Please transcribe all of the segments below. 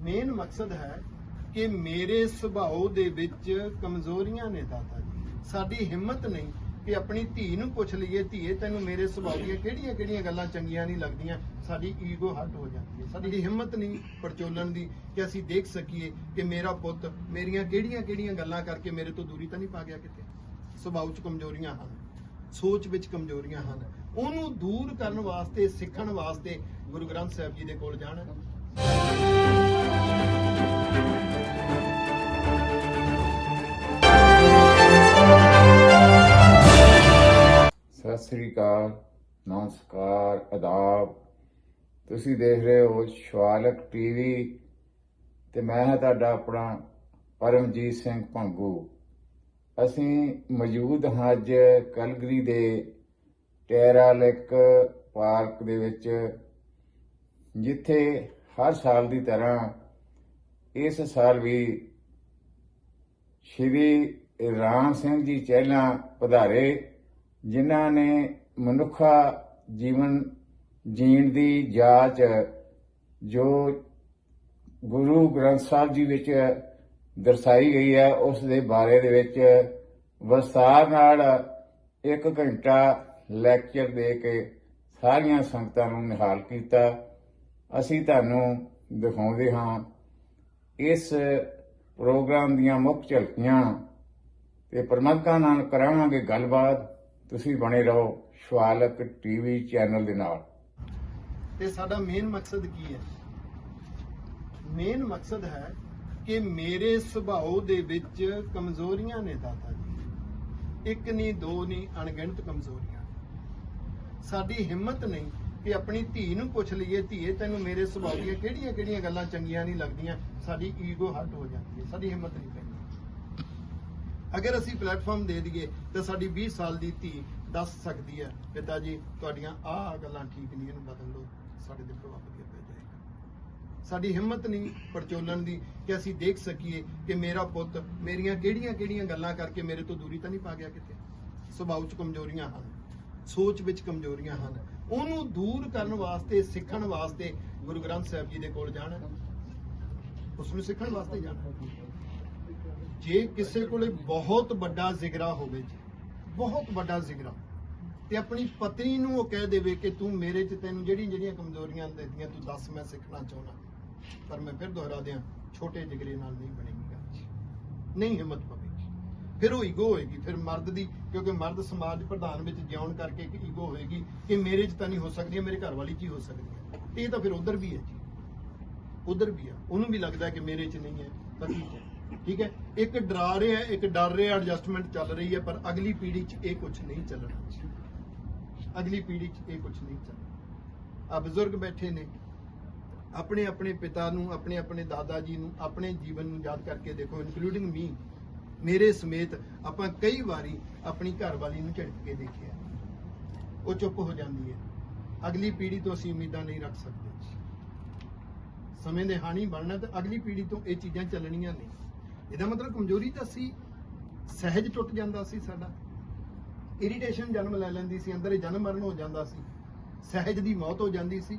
Main ਮਕਸਦ ਹੈ ਕਿ ਮੇਰੇ ਸੁਭਾਅ ਦੇ ਵਿੱਚ ਕਮਜ਼ੋਰੀਆਂ ਨੇ ਦਾਤਾ ਜੀ। ਸਾਡੀ ਹਿੰਮਤ ਨਹੀਂ ਕਿ ਆਪਣੀ ਧੀ ਨੂੰ ਪੁੱਛ ਲਈਏ, ਧੀਏ, ਤੈਨੂੰ ਮੇਰੇ ਸੁਭਾਅ ਦੀਆਂ ਕਿਹੜੀਆਂ ਕਿਹੜੀਆਂ ਗੱਲਾਂ ਚੰਗੀਆਂ ਨਹੀਂ ਲੱਗਦੀਆਂ? ਸਾਡੀ ਈਗੋ ਹਟ ਹੋ ਜਾਂਦੀ ਹੈ। ਸਾਡੀ ਹਿੰਮਤ ਨਹੀਂ ਪਰਚੋਲਣ ਦੀ ਕਿ ਅਸੀਂ ਦੇਖ ਸਕੀਏ ਕਿ ਮੇਰਾ ਪੁੱਤ ਮੇਰੀਆਂ ਕਿਹੜੀਆਂ ਕਿਹੜੀਆਂ ਗੱਲਾਂ ਕਰਕੇ ਮੇਰੇ ਤੋਂ ਦੂਰੀ ਤਾਂ ਨਹੀਂ ਪਾ ਗਿਆ ਕਿਤੇ? ਸੁਭਾਅ 'ਚ ਕਮਜ਼ੋਰੀਆਂ ਹਨ, ਸੋਚ ਵਿੱਚ ਕਮਜ਼ੋਰੀਆਂ ਹਨ। ਉਹਨੂੰ ਦੂਰ ਕਰਨ ਵਾਸਤੇ, ਸਿੱਖਣ ਵਾਸਤੇ ਗੁਰੂ ਗ੍ਰੰਥ ਸਾਹਿਬ ਜੀ ਦੇ ਕੋਲ ਜਾਣਾ ਸਤਿ ਸ੍ਰੀ ਅਕਾਲ, ਨਮਸਕਾਰ ਆਦਾਬ ਤੁਸੀਂ ਦੇਖ ਰਹੇ ਹੋ ਸ਼ਵਾਲਕ ਟੀਵੀ ਤੇ ਮੈਂ ਹਾਂ ਤੁਹਾਡਾ ਆਪਣਾ ਪਰਮਜੀਤ ਸਿੰਘ ਭੰਗੂ। ਅਸੀਂ ਮੌਜੂਦ ਹਾਂ ਅੱਜ ਕਲਗਰੀ ਦੇ ਟੈਰਾਲਿਕ ਪਾਰਕ ਦੇ ਵਿੱਚ, ਜਿੱਥੇ ਹਰ ਸਾਲ ਦੀ ਤਰ੍ਹਾਂ ਇਸ ਸਾਲ ਵੀ ਸ਼੍ਰੀ ਰਾਮ ਸਿੰਘ ਜੀ ਚਹਿਲਾਂ ਪਧਾਰੇ, ਜਿਨ੍ਹਾਂ ਨੇ ਮਨੁੱਖਾ ਜੀਵਨ ਜੀਣ ਦੀ ਜਾਂਚ ਜੋ ਗੁਰੂ ਗ੍ਰੰਥ ਸਾਹਿਬ ਜੀ ਵਿੱਚ ਦਰਸਾਈ ਗਈ ਹੈ, ਉਸ ਦੇ ਬਾਰੇ ਦੇ ਵਿੱਚ ਵਿਸਥਾਰ ਨਾਲ ਇੱਕ ਘੰਟਾ ਲੈਕਚਰ ਦੇ ਕੇ ਸਾਰੀਆਂ ਸੰਗਤਾਂ ਨੂੰ ਨਿਹਾਲ ਕੀਤਾ। ਅਸੀਂ ਤੁਹਾਨੂੰ ਦਿਖਾਉਂਦੇ ਹਾਂ ਇਸ ਪ੍ਰੋਗਰਾਮ ਦੀਆਂ ਮੁੱਖ ਝਲਕੀਆਂ ਤੇ ਪ੍ਰਬੰਧਕਾਂ ਨਾਲ ਕਰਾਵਾਂਗੇ ਗੱਲਬਾਤ। ਤੁਸੀਂ ਬਣੇ ਰਹੋ ਸ਼ਵਾਲਕ ਟੀਵੀ ਚੈਨਲ ਦੇ ਨਾਲ। ਤੇ ਸਾਡਾ ਮੇਨ ਮਕਸਦ ਕੀ ਹੈ? ਮੇਨ ਮਕਸਦ ਹੈ ਕਿ ਮੇਰੇ ਸੁਭਾਅ ਦੇ ਵਿੱਚ ਕਮਜ਼ੋਰੀਆਂ ਨੇ ਦਾਤਾ ਜੀ। ਇੱਕ ਨਹੀਂ ਦੋ ਨਹੀਂ ਅਣਗਿਣਤ ਕਮਜ਼ੋਰੀਆਂ। ਸਾਡੀ ਹਿੰਮਤ ਨਹੀਂ ਕਿ ਆਪਣੀ ਧੀ ਨੂੰ ਪੁੱਛ ਲਈਏ, ਧੀਏ, ਤੈਨੂੰ ਮੇਰੇ ਸੁਭਾਅ ਦੀਆਂ ਕਿਹੜੀਆਂ ਕਿਹੜੀਆਂ ਗੱਲਾਂ ਚੰਗੀਆਂ ਨਹੀਂ ਲੱਗਦੀਆਂ? ਸਾਡੀ ਈਗੋ ਹਟ ਹੋ ਜਾਂਦੀ ਹੈ, ਸਾਡੀ ਹਿੰਮਤ ਨਹੀਂ ਪੈਂਦੀ। ਅਗਰ ਅਸੀਂ ਪਲੇਟਫਾਰਮ ਦੇ ਦਈਏ, ਤਾਂ ਸਾਡੀ 20 ਸਾਲ ਦੀ ਧੀ ਦੱਸ ਸਕਦੀ ਹੈ, ਪਿਤਾ ਜੀ, ਤੁਹਾਡੀਆਂ ਆਹ ਗੱਲਾਂ ਠੀਕ ਨਹੀਂ, ਇਹਨੂੰ ਬਦਲ ਲਓ, ਸਾਡੇ ਤੇ ਪ੍ਰਭਾਵ ਵਧੀਆ ਪੈ ਜਾਏਗਾ। ਸਾਡੀ ਹਿੰਮਤ ਨਹੀਂ ਪਰਚੋਲਣ ਦੀ ਕਿ ਅਸੀਂ ਦੇਖ ਸਕੀਏ ਕਿ ਮੇਰਾ ਪੁੱਤ ਮੇਰੀਆਂ ਕਿਹੜੀਆਂ ਕਿਹੜੀਆਂ ਗੱਲਾਂ ਕਰਕੇ ਮੇਰੇ ਤੋਂ ਦੂਰੀ ਤਾਂ ਨਹੀਂ ਪਾ ਗਿਆ ਕਿਤੇ? ਸੁਭਾਅ 'ਚ ਕਮਜ਼ੋਰੀਆਂ ਹਨ, ਸੋਚ ਵਿੱਚ ਕਮਜ਼ੋਰੀਆਂ ਹਨ ਉਹਨੂੰ ਦੂਰ ਕਰਨ ਵਾਸਤੇ, ਸਿੱਖਣ ਵਾਸਤੇ ਗੁਰੂ ਗ੍ਰੰਥ ਸਾਹਿਬ ਜੀ ਦੇ ਕੋਲ ਜਾਣਾ। ਉਸ ਨੂੰ ਸਿੱਖਣ ਵਾਸਤੇ ਜਾਣਾ। ਜੇ ਕਿਸੇ ਕੋਲੇ ਬਹੁਤ ਵੱਡਾ ਜ਼ਿਗਰਾ ਹੋਵੇ ਜੀ, ਬਹੁਤ ਵੱਡਾ ਜ਼ਿਗਰਾ, ਤੇ ਆਪਣੀ ਪਤਨੀ ਨੂੰ ਉਹ ਕਹਿ ਦੇਵੇ ਕਿ ਤੂੰ ਮੇਰੇ 'ਚ ਤੈਨੂੰ ਜਿਹੜੀ ਜਿਹੜੀਆਂ ਕਮਜ਼ੋਰੀਆਂ ਦਿੱਤੀਆਂ, ਤੂੰ ਦੱਸ ਮੈਂ ਸਿੱਖਣਾ ਚਾਹੁੰਦਾ। ਪਰ ਮੈਂ ਫਿਰ ਦੁਹਰਾ ਦਿਆਂ ਛੋਟੇ ਜਿਗਰੇ ਨਾਲ ਨਹੀਂ ਬਣੇਗੀ ਨਹੀਂ ਹਿੰਮਤ ਫਿਰ ਉਹ ਈਗੋ ਹੋਏਗੀ, ਫਿਰ ਮਰਦ ਦੀ, ਕਿਉਂਕਿ ਮਰਦ ਸਮਾਜ ਪ੍ਰਧਾਨ ਵਿੱਚ ਜਿਉਣ ਕਰਕੇ ਇੱਕ ਈਗੋ ਹੋਏਗੀ ਕਿ ਮੇਰੇ 'ਚ ਤਾਂ ਨਹੀਂ ਹੋ ਸਕਦੀ, ਮੇਰੇ ਘਰ ਵਾਲੀ 'ਚ ਹੀ ਹੋ ਸਕਦੀ ਹੈ। ਇਹ ਤਾਂ ਫਿਰ ਉਧਰ ਵੀ ਹੈ ਜੀ। ਉਧਰ ਵੀ ਆ। ਉਹਨੂੰ ਵੀ ਲੱਗਦਾ ਕਿ ਮੇਰੇ 'ਚ ਨਹੀਂ ਹੈ, ਤਾਂ ਠੀਕ ਹੈ। ਠੀਕ ਹੈ? ਇੱਕ ਡਰਾ ਰਿਹਾ ਇੱਕ ਡਰ ਰਿਹਾ ਐਡਜਸਟਮੈਂਟ ਚੱਲ ਰਹੀ ਹੈ, ਪਰ ਅਗਲੀ ਪੀੜ੍ਹੀ 'ਚ ਇਹ ਕੁਝ ਨਹੀਂ ਚੱਲਣਾ। ਅਗਲੀ ਪੀੜ੍ਹੀ 'ਚ ਇਹ ਕੁਝ ਨਹੀਂ ਚੱਲਣਾ। ਆ ਬਜ਼ੁਰਗ ਬੈਠੇ ਨੇ। ਆਪਣੇ ਆਪਣੇ ਪਿਤਾ ਨੂੰ ਆਪਣੇ ਆਪਣੇ ਦਾਦਾ ਜੀ ਨੂੰ, ਆਪਣੇ ਜੀਵਨ ਨੂੰ ਯਾਦ ਕਰਕੇ ਦੇਖੋ ਇਨਕਲੂਡਿੰਗ ਮੀ ਮੇਰੇ ਸਮੇਤ ਆਪਾਂ ਕਈ ਵਾਰੀ ਆਪਣੀ ਘਰਵਾਲੀ ਨੂੰ ਝਿੜਕ ਕੇ ਦੇਖਿਆ। ਉਹ ਚੁੱਪ ਹੋ ਜਾਂਦੀ ਹੈ। ਅਗਲੀ ਪੀੜ੍ਹੀ ਤੋਂ ਅਸੀਂ ਉਮੀਦਾਂ ਨਹੀਂ ਰੱਖ ਸਕਦੇ। ਸਮੇਂ ਦੇ ਹਾਣੀ ਬਣਨਾ ਤੇ ਅਗਲੀ ਪੀੜ੍ਹੀ ਤੋਂ ਇਹ ਚੀਜ਼ਾਂ ਚੱਲਣੀਆਂ ਨਹੀਂ ਇਹਦਾ ਮਤਲਬ ਕਮਜ਼ੋਰੀ ਤਾਂ ਸੀ, ਸਹਿਜ ਟੁੱਟ ਜਾਂਦਾ ਸੀ ਸਾਡਾ। ਇਰੀਟੇਸ਼ਨ ਜਨਮ ਲੈ ਲੈਂਦੀ ਸੀ, ਅੰਦਰ ਜਨਮ ਮਰਨ ਹੋ ਜਾਂਦਾ ਸੀ। ਸਹਿਜ ਦੀ ਮੌਤ ਹੋ ਜਾਂਦੀ ਸੀ,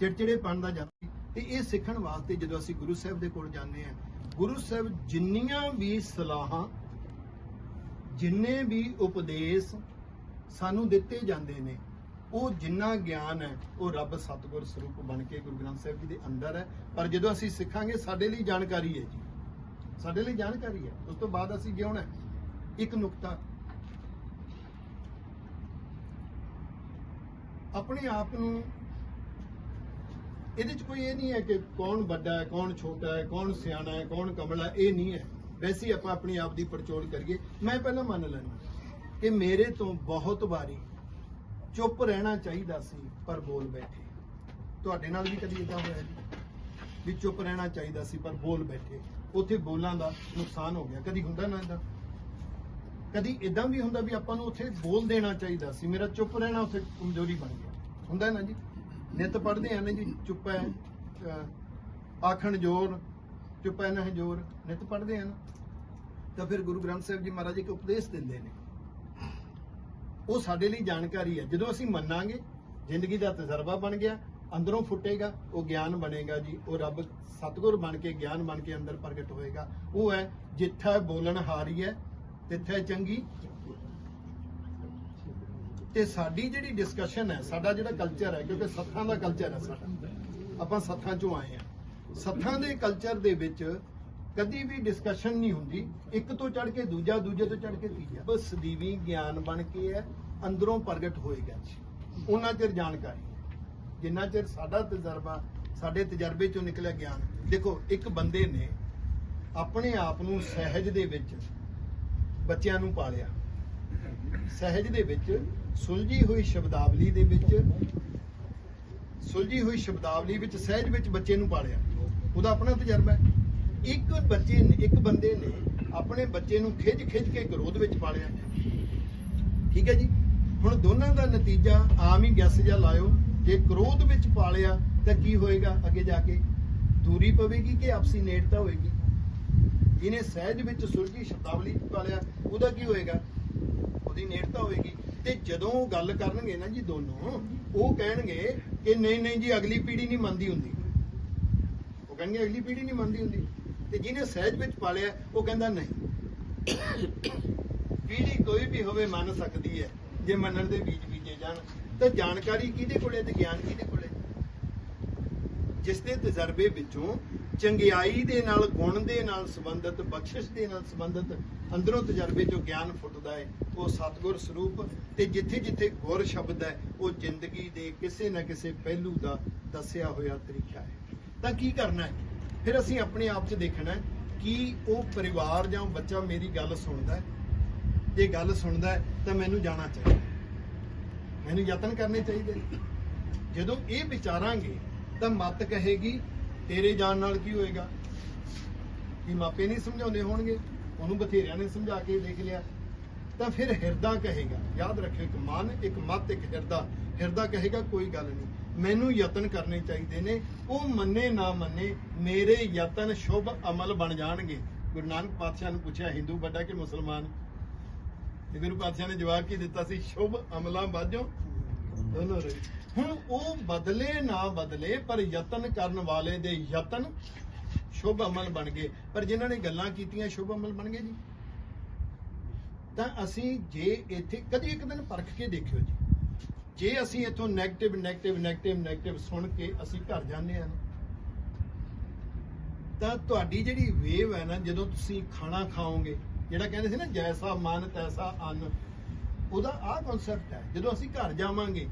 ਚਿੜਚਿੜੇਪਣ ਦਾ ਜਾਂਦੀ ਤੇ ਇਹ ਸਿੱਖਣ ਵਾਸਤੇ ਜਦੋਂ ਅਸੀਂ ਗੁਰੂ ਸਾਹਿਬ ਦੇ ਕੋਲ ਜਾਂਦੇ ਹਾਂ ਗੁਰੂ ਸਾਹਿਬ ਜਿੰਨੀਆਂ ਵੀ ਸਲਾਹਾਂ, ਜਿੰਨੇ ਵੀ ਉਪਦੇਸ਼ ਸਾਨੂੰ ਦਿੱਤੇ ਜਾਂਦੇ ਨੇ, ਉਹ ਜਿੰਨਾ ਗਿਆਨ ਹੈ, ਉਹ ਰੱਬ ਸਤਿਗੁਰ ਸਰੂਪ ਬਣ ਕੇ ਗੁਰੂ ਗ੍ਰੰਥ ਸਾਹਿਬ ਜੀ ਦੇ ਅੰਦਰ ਹੈ। ਪਰ ਜਦੋਂ ਅਸੀਂ ਸਿੱਖਾਂਗੇ, ਸਾਡੇ ਲਈ ਜਾਣਕਾਰੀ ਹੈ ਜੀ। ਸਾਡੇ ਲਈ ਜਾਣਕਾਰੀ ਹੈ। ਉਸ ਤੋਂ ਬਾਅਦ ਅਸੀਂ ਜਿਉਣਾ ਇੱਕ ਨੁਕਤਾ। ਆਪਣੇ ਆਪ ਨੂੰ ਇਹਦੇ ਚ ਕੋਈ ਇਹ ਨਹੀਂ ਹੈ ਕਿ ਕੌਣ ਵੱਡਾ ਹੈ, ਕੌਣ ਛੋਟਾ ਹੈ, ਕੌਣ ਸਿਆਣਾ ਹੈ, ਕੌਣ ਕਮਲਾ ਇਹ ਨਹੀਂ ਹੈ। ਵੈਸੇ ਆਪਾਂ ਆਪਣੀ ਆਪ ਦੀ ਪਰਚੋਲ ਕਰੀਏ। ਮੈਂ ਪਹਿਲਾਂ ਮੰਨ ਲੈਣਾ ਕਿ ਮੇਰੇ ਤੋਂ ਬਹੁਤ ਵਾਰੀ ਚੁੱਪ ਰਹਿਣਾ ਚਾਹੀਦਾ ਸੀ, ਪਰ ਬੋਲ ਬੈਠੇ। ਤੁਹਾਡੇ ਨਾਲ ਵੀ ਕਦੀ ਇਦਾਂ ਹੋਇਆ ਜੀ? ਵੀ ਚੁੱਪ ਰਹਿਣਾ ਚਾਹੀਦਾ ਸੀ, ਪਰ ਬੋਲ ਬੈਠੇ। ਉੱਥੇ ਬੋਲਾਂ ਦਾ ਨੁਕਸਾਨ ਹੋ ਗਿਆ। ਕਦੀ ਹੁੰਦਾ ਨਾ ਇਦਾਂ ਕਦੀ ਇਦਾਂ ਵੀ ਹੁੰਦਾ ਵੀ ਆਪਾਂ ਨੂੰ ਉੱਥੇ ਬੋਲ ਦੇਣਾ ਚਾਹੀਦਾ ਸੀ। ਮੇਰਾ ਚੁੱਪ ਰਹਿਣਾ ਉੱਥੇ ਕਮਜ਼ੋਰੀ ਬਣ ਗਿਆ। ਹੁੰਦਾ ਨਾ ਜੀ? ਨਿਤ ਪੜ੍ਹਦੇ ਆ ਜੀ, ਚੁੱਪ ਹੈ ਆਖਣ ਜੋਰ, ਚੁੱਪ ਨਾ ਜੋਰ, ਨਿਤ ਪੜ੍ਹਦੇ ਆ ਤਾਂ ਫਿਰ ਗੁਰੂ ਗ੍ਰੰਥ ਸਾਹਿਬ ਜੀ ਮਹਾਰਾਜ ਇੱਕ ਉਪਦੇਸ਼ ਦਿੰਦੇ ਨੇ। ਉਹ ਸਾਡੇ ਲਈ ਜਾਣਕਾਰੀ ਹੈ ਜਦੋਂ ਅਸੀਂ ਮੰਨਾਂਗੇ, ਜ਼ਿੰਦਗੀ ਦਾ ਤਜਰਬਾ ਬਣ ਗਿਆ, ਅੰਦਰੋਂ ਫੁੱਟੇਗਾ, ਉਹ ਗਿਆਨ ਬਣੇਗਾ ਜੀ। ਉਹ ਰੱਬ ਸਤਿਗੁਰ ਬਣ ਕੇ, ਗਿਆਨ ਬਣ ਕੇ ਅੰਦਰ ਪ੍ਰਗਟ ਹੋਏਗਾ। ਉਹ ਹੈ ਜਿੱਥੇ ਬੋਲਣ ਹਾਰੀ ਹੈ ਤਿੱਥੇ ਚੰਗੀ ਤੇ ਸਾਡੀ ਜਿਹੜੀ ਡਿਸਕਸ਼ਨ ਹੈ, ਸਾਡਾ ਜਿਹੜਾ ਕਲਚਰ ਹੈ, ਕਿਉਂਕਿ ਸੱਥਾਂ ਦਾ ਕਲਚਰ ਹੈ ਸਾਡਾ, ਆਪਾਂ ਸੱਥਾਂ ਚੋਂ ਆਏ ਆ ਸੱਥਾਂ ਦੇ ਕਲਚਰ ਦੇ ਵਿੱਚ ਕਦੀ ਵੀ ਡਿਸਕਸ਼ਨ ਨਹੀਂ ਹੁੰਦੀ। ਇੱਕ ਤੋਂ ਚੜ ਕੇ ਦੂਜਾ, ਦੂਜੇ ਤੋਂ ਚੜ ਕੇ ਤੀਜਾ। ਬਸ ਸਦੀਵੀ ਗਿਆਨ ਬਣ ਕੇ ਹੈ, ਅੰਦਰੋਂ ਪ੍ਰਗਟ ਹੋਏਗਾ ਉਹਨਾਂ ਚਿਰ ਜਾਣਕਾਰੀ ਜਿੰਨਾ ਚਿਰ ਸਾਡਾ ਤਜਰਬਾ, ਸਾਡੇ ਤਜਰਬੇ ਚੋਂ ਨਿਕਲਿਆ ਗਿਆਨ। ਦੇਖੋ, ਇੱਕ ਬੰਦੇ ਨੇ ਆਪਣੇ ਆਪ ਨੂੰ ਸਹਿਜ ਦੇ ਵਿੱਚ ਬੱਚਿਆਂ ਨੂੰ ਪਾਲਿਆ। ਸਹਿਜ ਦੇ ਵਿੱਚ ਸੁਲਝੀ ਹੋਈ ਸ਼ਬਦਾਵਲੀ ਦੇ ਵਿੱਚ, ਸੁਲਝੀ ਹੋਈ ਸ਼ਬਦਾਵਲੀ ਵਿੱਚ ਸਹਿਜ ਵਿੱਚ ਬੱਚੇ ਨੂੰ ਪਾਲਿਆ। ਉਹਦਾ ਆਪਣਾ ਤਜਰਬਾ ਹੈ। ਇੱਕ ਬੱਚੇ ਨੇ, ਇੱਕ ਬੰਦੇ ਨੇ ਆਪਣੇ ਬੱਚੇ ਨੂੰ ਖਿੱਚ ਖਿੱਚ ਕੇ ਗਰੋਧ ਵਿੱਚ ਪਾਲਿਆ। ਠੀਕ ਹੈ ਜੀ? ਹੁਣ ਦੋਨਾਂ ਦਾ ਨਤੀਜਾ ਆਮ ਹੀ ਗੈਸ ਜਾਂ ਲਾਇਓ। ਜੇ ਕ੍ਰੋਧ ਵਿੱਚ ਪਾਲਿਆ, ਤਾਂ ਕੀ ਹੋਏਗਾ ਅੱਗੇ ਜਾ ਕੇ? ਦੂਰੀ ਪਵੇਗੀ ਕਿ ਆਪਸੀ ਨੇੜਤਾ ਹੋਏਗੀ? ਜਿਹਨੇ ਸਹਿਜ ਵਿੱਚ ਸੁਲਝੀ ਸ਼ਬਦਾਵਲੀ ਪਾਲਿਆ, ਉਹਦਾ ਕੀ ਹੋਏਗਾ? ਉਹਦੀ ਨੇੜਤਾ ਹੋਏਗੀ। ਤੇ ਜਦੋਂ ਉਹ ਗੱਲ ਕਰਨਗੇ ਨਾ ਜੀ ਦੋਨੋਂ, ਉਹ ਕਹਿਣਗੇ ਕਿ ਨਹੀਂ ਨਹੀਂ ਜੀ, ਅਗਲੀ ਪੀੜ੍ਹੀ ਨਹੀਂ ਮੰਨਦੀ ਹੁੰਦੀ। ਉਹ ਕਹਿਣਗੇ, ਅਗਲੀ ਪੀੜ੍ਹੀ ਨਹੀਂ ਮੰਨਦੀ ਹੁੰਦੀ। ਤੇ ਜਿਹਨੇ ਸਹਿਜ ਵਿੱਚ ਪਾਲਿਆ, ਉਹ ਕਹਿੰਦਾ ਨਹੀਂ। ਪੀੜ੍ਹੀ ਕੋਈ ਵੀ ਹੋਵੇ ਮੰਨ ਸਕਦੀ ਹੈ, ਜੇ ਮੰਨਣ ਦੇ ਬੀਜ ਬੀਜੇ ਜਾਣ। ਤਾਂ ਜਾਣਕਾਰੀ ਕਿਹਦੇ ਕੋਲੇ ਤੇ, ਗਿਆਨ ਕਿਹਦੇ ਕੋਲੇ? ਜਿਸ ਦੇ ਤਜਰਬੇ ਵਿੱਚੋਂ ਚੰਗਿਆਈ ਦੇ ਨਾਲ, ਗੁਣ ਦੇ ਨਾਲ ਸੰਬੰਧਿਤ, ਬਖਸ਼ਿਸ਼ ਦੇ ਨਾਲ ਸੰਬੰਧਿਤ ਅੰਦਰੋਂ ਤਜਰਬੇ ਚੋਂ ਗਿਆਨ ਫੁੱਟਦਾ ਹੈ, ਉਹ ਸਤਗੁਰ ਸਰੂਪ ਤੇ ਜਿੱਥੇ ਜਿੱਥੇ ਗੁਰ ਸ਼ਬਦ ਹੈ, ਉਹ ਜ਼ਿੰਦਗੀ ਦੇ ਕਿਸੇ ਨਾ ਕਿਸੇ ਪਹਿਲੂ ਦਾ ਦੱਸਿਆ ਹੋਇਆ ਤਰੀਕਾ ਹੈ। ਤਾਂ ਕੀ ਕਰਨਾ ਹੈ? ਫਿਰ ਅਸੀਂ ਆਪਣੇ ਆਪ 'ਚ ਦੇਖਣਾ ਕਿ ਉਹ ਪਰਿਵਾਰ ਜਾਂ ਬੱਚਾ ਮੇਰੀ ਗੱਲ ਸੁਣਦਾ ਹੈ। ਜੇ ਗੱਲ ਸੁਣਦਾ ਤਾਂ ਮੈਨੂੰ ਜਾਣਾ ਚਾਹੀਦਾ ਮੈਨੂੰ ਯਤਨ ਕਰਨੇ ਚਾਹੀਦੇ ਨੇ। ਜਦੋਂ ਇਹ ਵਿਚਾਰਾਂਗੇ ਤਾਂ ਮਤ ਕਹੇਗੀ, ਤੇਰੇ ਜਾਣ ਨਾਲ ਕੀ ਹੋਏਗਾ? ਕਿ ਮਾਪੇ ਨਹੀਂ ਸਮਝਾਉਂਦੇ ਹੋਣਗੇ, ਉਹਨੂੰ ਬਥੇਰਿਆਂ ਨੇ ਸਮਝਾ ਕੇ ਦੇਖ ਲਿਆ। ਤਾਂ ਫਿਰ ਹਿਰਦਾ ਕਹੇਗਾ, ਯਾਦ ਰੱਖਿਓ, ਇੱਕ ਮਨ, ਇੱਕ ਮਤ, ਇੱਕ ਹਿਰਦਾ। ਹਿਰਦਾ ਕਹੇਗਾ, ਕੋਈ ਗੱਲ ਨਹੀਂ, ਮੈਨੂੰ ਯਤਨ ਕਰਨੇ ਚਾਹੀਦੇ ਨੇ, ਉਹ ਮੰਨੇ ਨਾ ਮੰਨੇ, ਮੇਰੇ ਯਤਨ ਸ਼ੁਭ ਅਮਲ ਬਣ ਜਾਣਗੇ। ਗੁਰੂ ਨਾਨਕ ਪਾਤਸ਼ਾਹ ਨੂੰ ਪੁੱਛਿਆ, ਹਿੰਦੂ ਵੱਡਾ ਕਿ ਮੁਸਲਮਾਨ? ਤੇ ਗੁਰੂ ਪਾਤਸ਼ਾਹ ਨੇ ਜਵਾਬ ਕੀ ਦਿੱਤਾ ਸੀ? ਸ਼ੁਭ ਅਮਲਾਂ ਬਾਝੋਂ ਦੋਨੋਂ ਰਹੇ। ਹੁਣ ਉਹ ਬਦਲੇ ਨਾ ਬਦਲੇ, ਪਰ ਯਤਨ ਕਰਨ ਵਾਲੇ ਦੇ ਯਤਨ ਸ਼ੁਭ ਅਮਲ ਬਣ ਗਏ। ਪਰ ਜਿਨ੍ਹਾਂ ਨੇ ਗੱਲਾਂ ਕੀਤੀਆਂ, ਸ਼ੁਭ ਅਮਲ ਬਣ ਗਏ ਜੀ। ਤਾਂ ਅਸੀਂ ਜੇ ਇੱਥੇ ਕਦੀ ਇੱਕ ਦਿਨ ਪਰਖ ਕੇ ਦੇਖਿਓ ਜੀ। ਜੇ ਅਸੀਂ ਇੱਥੋਂ 네ਗੇਟਿਵ 네ਗੇਟਿਵ 네ਗੇਟਿਵ ਨੈਗੇਟਿਵ ਸੁਣ ਕੇ ਅਸੀਂ ਘਰ ਜਾਂਦੇ ਆ ਤਾਂ ਤੁਹਾਡੀ ਜਿਹੜੀ ਵੇਵ ਹੈ ਨਾ, ਜਦੋਂ ਤੁਸੀਂ ਖਾਣਾ ਖਾਓਗੇ, ਜਿਹੜਾ ਕਹਿੰਦੇ ਸੀ ਨਾ, ਜੈਸਾ ਮਨ ਤੈਸਾ ਅੰਨ, ਉਹਦਾ ਆਹ ਕਨਸੈਪਟ ਹੈ। ਜਦੋਂ ਅਸੀਂ ਘਰ ਜਾਵਾਂਗੇ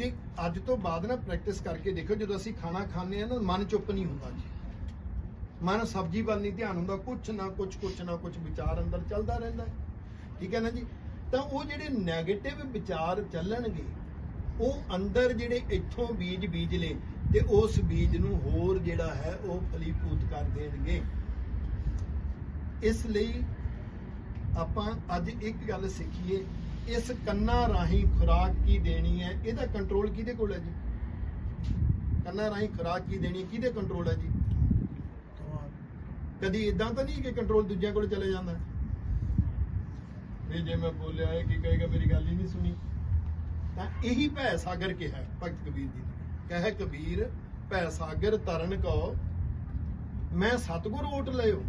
ਤੇ ਅੱਜ ਤੋਂ ਬਾਅਦ ਨਾ ਪ੍ਰੈਕਟਿਸ ਕਰਕੇ ਦੇਖੋ ਜਦੋਂ ਅਸੀਂ ਖਾਣਾ ਖਾਂਦੇ ਆ ਨਾ, ਮਨ ਚੁੱਪ ਨਹੀਂ ਹੁੰਦਾ ਜੀ। ਮਨ ਸਬਜ਼ੀ ਵੱਲ ਨਹੀਂ ਧਿਆਨ ਹੁੰਦਾ, ਕੁਛ ਨਾ ਕੁਛ ਕੁਛ ਨਾ ਕੁਛ ਵਿਚਾਰ ਅੰਦਰ ਚੱਲਦਾ ਰਹਿੰਦਾ ਹੈ। ਠੀਕ ਹੈ ਨਾ ਜੀ? ਤਾਂ ਉਹ ਜਿਹੜੇ 네ਗੇਟਿਵ ਵਿਚਾਰ ਚੱਲਣਗੇ, ਉਹ ਅੰਦਰ ਜਿਹੜੇ ਇੱਥੋਂ ਬੀਜ ਬੀਜ ਲੇ ਤੇ ਉਸ ਬੀਜ ਨੂੰ ਹੋਰ ਜਿਹੜਾ ਹੈ, ਉਹ ਫਲੀਭੂਤ ਕਰ ਦੇਣਗੇ। ਇਸ ਲਈ ਆਪਾਂ ਅੱਜ ਇੱਕ ਗੱਲ ਸਿੱਖੀਏ ਇਸ ਕੰਨਾਂ ਰਾਹੀਂ ਖੁਰਾਕ ਕੀ ਦੇਣੀ ਹੈ? ਇਹਦਾ ਕੰਟਰੋਲ ਕਿਹਦੇ ਕੋਲ ਹੈ ਜੀ? ਕੰਨਾਂ ਰਾਹੀਂ ਖੁਰਾਕ ਕੀ ਦੇਣੀ ਕਿਹਦੇ ਕੰਟਰੋਲ ਹੈ ਜੀ? ਕਦੀ ਇਦਾਂ ਤਾਂ ਨਹੀਂ ਕਿ ਕੰਟਰੋਲ ਦੂਜਿਆਂ ਕੋਲ ਚਲੇ ਜਾਂਦਾ? ਵੀ ਜੇ ਮੈਂ ਬੋਲਿਆ ਇਹ ਕੀ ਕਹੇਗਾ, ਮੇਰੀ ਗੱਲ ਹੀ ਨਹੀਂ ਸੁਣੀ। ਤਾਂ ਇਹੀ ਭੈ ਸਾਗਰ ਕਿਹਾ ਭਗਤ ਕਬੀਰ ਜੀ ਨੇ। ਕਹੇ ਕਬੀਰ, ਭੈ ਸਾਗਰ ਤਰਨ ਕੋ ਮੈਂ ਸਤਗੁਰ ਓਟ ਲਿਓ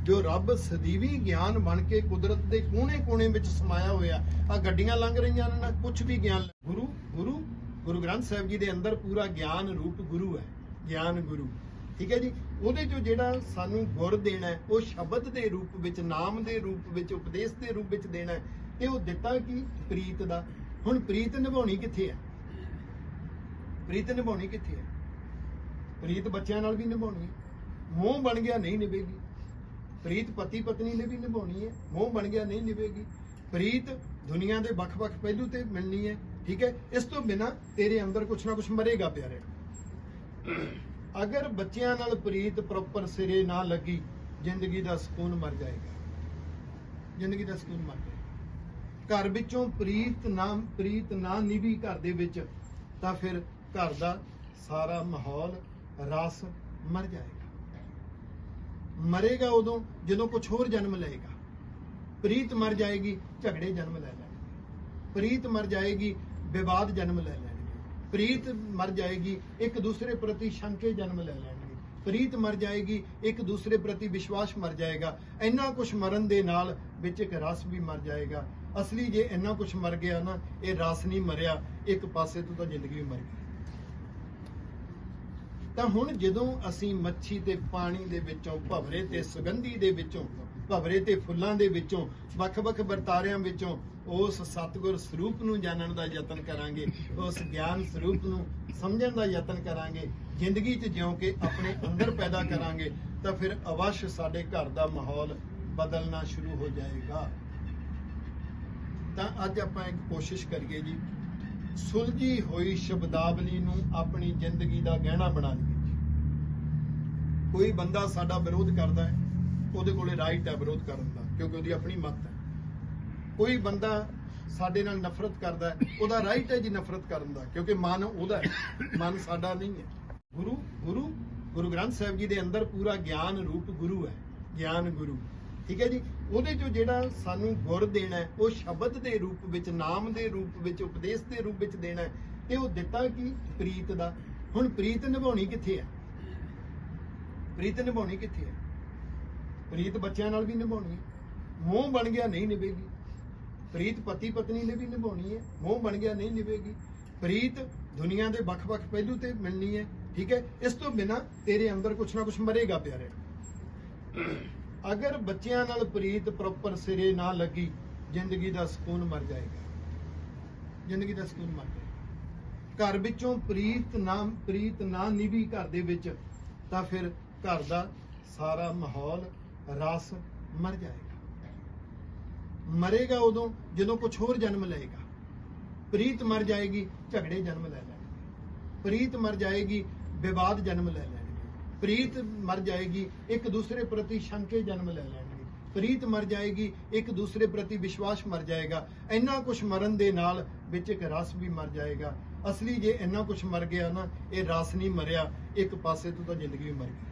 ਜੋ ਰੱਬ ਸਦੀਵੀ ਗਿਆਨ ਬਣ ਕੇ ਕੁਦਰਤ ਦੇ ਕੋਨੇ-ਕੋਨੇ ਵਿੱਚ ਸਮਾਇਆ ਹੋਇਆ ਆ ਗੱਡੀਆਂ ਲੰਘ ਰਹੀਆਂ ਨੇ ਨਾ ਕੁਝ ਵੀ ਗਿਆਨ ਗੁਰੂ ਗੁਰੂ ਗੁਰੂ ਗ੍ਰੰਥ ਸਾਹਿਬ ਜੀ ਦੇ ਅੰਦਰ ਪੂਰਾ ਗਿਆਨ ਰੂਪ ਗੁਰੂ ਹੈ, ਗਿਆਨ ਗੁਰੂ। ਠੀਕ ਹੈ ਜੀ? ਉਹਦੇ ਚੋਂ ਜਿਹੜਾ ਸਾਨੂੰ ਗੁਰ ਦੇਣਾ ਉਹ ਸ਼ਬਦ ਦੇ ਰੂਪ ਵਿੱਚ, ਨਾਮ ਦੇ ਰੂਪ ਵਿੱਚ, ਉਪਦੇਸ਼ ਦੇ ਰੂਪ ਵਿੱਚ ਦੇਣਾ ਤੇ ਉਹ ਦਿੱਤਾ ਕਿ ਪ੍ਰੀਤ ਦਾ। ਹੁਣ ਪ੍ਰੀਤ ਨਿਭਾਉਣੀ ਕਿੱਥੇ ਹੈ? ਪ੍ਰੀਤ ਨਿਭਾਉਣੀ ਕਿੱਥੇ ਹੈ? ਪ੍ਰੀਤ ਬੱਚਿਆਂ ਨਾਲ ਵੀ ਨਿਭਾਉਣੀ ਹੈ। ਮੋਹ ਬਣ ਗਿਆ, ਨਹੀਂ ਨਿਭੇਗੀ। ਪ੍ਰੀਤ ਪਤੀ ਪਤਨੀ ਨੇ ਵੀ ਨਿਭਾਉਣੀ ਹੈ, ਮੋਹ ਬਣ ਗਿਆ, ਨਹੀਂ ਨਿਭੇਗੀ। ਪ੍ਰੀਤ ਦੁਨੀਆ ਦੇ ਵੱਖ-ਵੱਖ ਪਹਿਲੂ ਤੇ ਮਿਲਣੀ ਹੈ, ਠੀਕ ਹੈ? ਇਸ ਤੋਂ ਬਿਨਾ ਤੇਰੇ ਅੰਦਰ ਕੁਛ ਨਾ ਕੁਛ ਮਰੇਗਾ ਪਿਆਰੇ। ਅਗਰ ਬੱਚਿਆਂ ਨਾਲ ਪ੍ਰੀਤ ਪ੍ਰੋਪਰ ਸਿਰੇ ਨਾ ਲੱਗੀ, ਜ਼ਿੰਦਗੀ ਦਾ ਸਕੂਨ ਮਰ ਜਾਏਗਾ। ਜ਼ਿੰਦਗੀ ਦਾ ਸਕੂਨ ਮਰ ਜਾਏਗਾ। ਘਰ ਵਿੱਚੋਂ ਪ੍ਰੀਤ ਨਾ ਪ੍ਰੀਤ ਨਾ ਨਿਭੀ ਘਰ ਦੇ ਵਿੱਚ, ਤਾਂ ਫਿਰ ਘਰ ਦਾ ਸਾਰਾ ਮਾਹੌਲ, ਰਸ ਮਰ ਜਾਏਗਾ। ਮਰੇਗਾ ਉਦੋਂ ਜਦੋਂ ਕੁਝ ਹੋਰ ਜਨਮ ਲਏਗਾ। ਪ੍ਰੀਤ ਮਰ ਜਾਏਗੀ, ਝਗੜੇ ਜਨਮ ਲੈ ਲੈਣਗੇ। ਪ੍ਰੀਤ ਮਰ ਜਾਏਗੀ, ਵਿਵਾਦ ਜਨਮ ਲੈ ਲੈਣਗੇ। ਪ੍ਰੀਤ ਮਰ ਜਾਏਗੀ, ਇੱਕ ਦੂਸਰੇ ਪ੍ਰਤੀ ਸ਼ੰਕੇ ਜਨਮ ਲੈ ਲੈਣਗੇ। ਪ੍ਰੀਤ ਮਰ ਜਾਏਗੀ, ਇੱਕ ਦੂਸਰੇ ਪ੍ਰਤੀ ਵਿਸ਼ਵਾਸ ਮਰ ਜਾਏਗਾ। ਇੰਨਾ ਕੁਝ ਮਰਨ ਦੇ ਨਾਲ ਵਿੱਚ ਇੱਕ ਰਸ ਵੀ ਮਰ ਜਾਏਗਾ। ਅਸਲੀ ਜੇ ਇੰਨਾ ਕੁਝ ਮਰ ਗਿਆ ਨਾ, ਇਹ ਰਸ ਨਹੀਂ ਮਰਿਆ, ਇੱਕ ਪਾਸੇ ਤੋਂ ਤਾਂ ਜ਼ਿੰਦਗੀ ਵੀ ਮਰ ਗਈ। ਤਾਂ ਹੁਣ ਜਦੋਂ ਅਸੀਂ ਮੱਛੀ ਤੇ ਪਾਣੀ ਦੇ ਵਿੱਚੋਂ, ਭਵਰੇ ਤੇ ਸੁਗੰਧੀ ਦੇ ਵਿੱਚੋਂ, ਭਵਰੇ ਤੇ ਫੁੱਲਾਂ ਦੇ ਵਿੱਚੋਂ, ਵੱਖ-ਵੱਖ ਵਰਤਾਰਿਆਂ ਵਿੱਚੋਂ ਉਸ ਸਤਿਗੁਰ ਸਰੂਪ ਨੂੰ ਜਾਣਨ ਦਾ ਯਤਨ ਕਰਾਂਗੇ, ਉਸ ਗਿਆਨ ਸਰੂਪ ਨੂੰ ਸਮਝਣ ਦਾ ਯਤਨ ਕਰਾਂਗੇ, ਜ਼ਿੰਦਗੀ 'ਚ ਜਿਉਂ ਕੇ ਆਪਣੇ ਅੰਦਰ ਪੈਦਾ ਕਰਾਂਗੇ, ਤਾਂ ਫਿਰ ਅਵਸ਼ ਸਾਡੇ ਘਰ ਦਾ ਮਾਹੌਲ ਬਦਲਣਾ ਸ਼ੁਰੂ ਹੋ ਜਾਏਗਾ। ਤਾਂ ਅੱਜ ਆਪਾਂ ਇੱਕ ਕੋਸ਼ਿਸ਼ ਕਰੀਏ ਜੀ, ਸੁਲਝੀ ਹੋਈ ਸ਼ਬਦਾਵਲੀ ਨੂੰ ਆਪਣੀ ਜ਼ਿੰਦਗੀ ਦਾ ਗਹਿਣਾ ਬਣਾ ਲਈਏ। ਕੋਈ ਬੰਦਾ ਸਾਡਾ ਵਿਰੋਧ ਕਰਦਾ ਹੈ, ਉਹਦੇ ਕੋਲੇ ਰਾਈਟ ਹੈ ਵਿਰੋਧ ਕਰਨ ਦਾ, ਕਿਉਂਕਿ ਉਹਦੀ ਆਪਣੀ ਮਤ ਹੈ। ਕੋਈ ਬੰਦਾ ਸਾਡੇ ਨਾਲ ਨਫ਼ਰਤ ਕਰਦਾ ਉਹਦਾ ਰਾਈਟ ਹੈ ਜੀ ਨਫ਼ਰਤ ਕਰਨ ਦਾ, ਕਿਉਂਕਿ ਮਨ ਉਹਦਾ ਹੈ, ਮਨ ਸਾਡਾ ਨਹੀਂ ਹੈ। ਗੁਰੂ ਗੁਰੂ ਗੁਰੂ ਗ੍ਰੰਥ ਸਾਹਿਬ ਜੀ ਦੇ ਅੰਦਰ ਪੂਰਾ ਗਿਆਨ ਰੂਪ ਗੁਰੂ ਹੈ, ਗਿਆਨ ਗੁਰੂ। ਠੀਕ ਹੈ ਜੀ? ਉਹਦੇ ਚੋਂ ਜਿਹੜਾ ਸਾਨੂੰ ਗੁਰ ਦੇਣਾ ਉਹ ਸ਼ਬਦ ਦੇ ਰੂਪ ਵਿੱਚ, ਨਾਮ ਦੇ ਰੂਪ ਵਿੱਚ, ਉਪਦੇਸ਼ ਦੇ ਰੂਪ ਵਿੱਚ ਦੇਣਾ ਤੇ ਉਹ ਦਿੱਤਾ ਕੀ? ਪ੍ਰੀਤ ਦਾ। ਹੁਣ ਪ੍ਰੀਤ ਨਿਭਾਉਣੀ ਕਿੱਥੇ ਹੈ? ਪ੍ਰੀਤ ਨਿਭਾਉਣੀ ਕਿੱਥੇ ਹੈ? ਪ੍ਰੀਤ ਬੱਚਿਆਂ ਨਾਲ ਵੀ ਨਿਭਾਉਣੀ ਹੈ। ਮੋਹ ਬਣ ਗਿਆ, ਨਹੀਂ ਨਿਭੇਗੀ। ਪ੍ਰੀਤ ਪਤੀ ਪਤਨੀ ਨੇ ਵੀ ਨਿਭਾਉਣੀ ਹੈ। ਮੋਹ ਬਣ ਗਿਆ, ਨਹੀਂ ਨਿਭੇਗੀ। ਪ੍ਰੀਤ ਦੁਨੀਆ ਦੇ ਵੱਖ-ਵੱਖ ਪਹਿਲੂ ਤੇ ਮਿਲਣੀ ਹੈ, ਠੀਕ ਹੈ? ਇਸ ਤੋਂ ਬਿਨਾ ਤੇਰੇ ਅੰਦਰ ਕੁਛ ਨਾ ਕੁਛ ਮਰੇਗਾ ਪਿਆਰੇ। ਅਗਰ ਬੱਚਿਆਂ ਨਾਲ ਪ੍ਰੀਤ ਪ੍ਰੋਪਰ ਸਿਰੇ ਨਾ ਲੱਗੀ, ਜ਼ਿੰਦਗੀ ਦਾ ਸਕੂਨ ਮਰ ਜਾਏਗਾ। ਜ਼ਿੰਦਗੀ ਦਾ ਸਕੂਨ ਮਰ ਜਾਏਗਾ। ਘਰ ਵਿੱਚੋਂ ਪ੍ਰੀਤ ਨਾ ਪ੍ਰੀਤ ਨਾ ਨਿਭੀ ਘਰ ਦੇ ਵਿੱਚ, ਤਾਂ ਫਿਰ ਘਰ ਦਾ ਸਾਰਾ ਮਾਹੌਲ, ਰਸ ਮਰ ਜਾਏਗਾ। ਮਰੇਗਾ ਉਦੋਂ ਜਦੋਂ ਕੁਝ ਹੋਰ ਜਨਮ ਲਏਗਾ। ਪ੍ਰੀਤ ਮਰ ਜਾਏਗੀ, ਝਗੜੇ ਜਨਮ ਲੈ ਲੈਣਗੇ। ਪ੍ਰੀਤ ਮਰ ਜਾਏਗੀ, ਵਿਵਾਦ ਜਨਮ ਲੈ ਲੈਣਗੇ। ਪ੍ਰੀਤ ਮਰ ਜਾਏਗੀ, ਇੱਕ ਦੂਸਰੇ ਪ੍ਰਤੀ ਸ਼ੰਕੇ ਜਨਮ ਲੈ ਲੈਣਗੇ। ਪ੍ਰੀਤ ਮਰ ਜਾਏਗੀ, ਇੱਕ ਦੂਸਰੇ ਪ੍ਰਤੀ ਵਿਸ਼ਵਾਸ ਮਰ ਜਾਏਗਾ। ਇੰਨਾ ਕੁਝ ਮਰਨ ਦੇ ਨਾਲ ਵਿੱਚ ਇੱਕ ਰਸ ਵੀ ਮਰ ਜਾਏਗਾ। ਅਸਲੀ ਜੇ ਇੰਨਾ ਕੁਝ ਮਰ ਗਿਆ ਨਾ, ਇਹ ਰਸ ਨਹੀਂ ਮਰਿਆ, ਇੱਕ ਪਾਸੇ ਤੋਂ ਤਾਂ ਜ਼ਿੰਦਗੀ ਵੀ ਮਰ ਗਈ।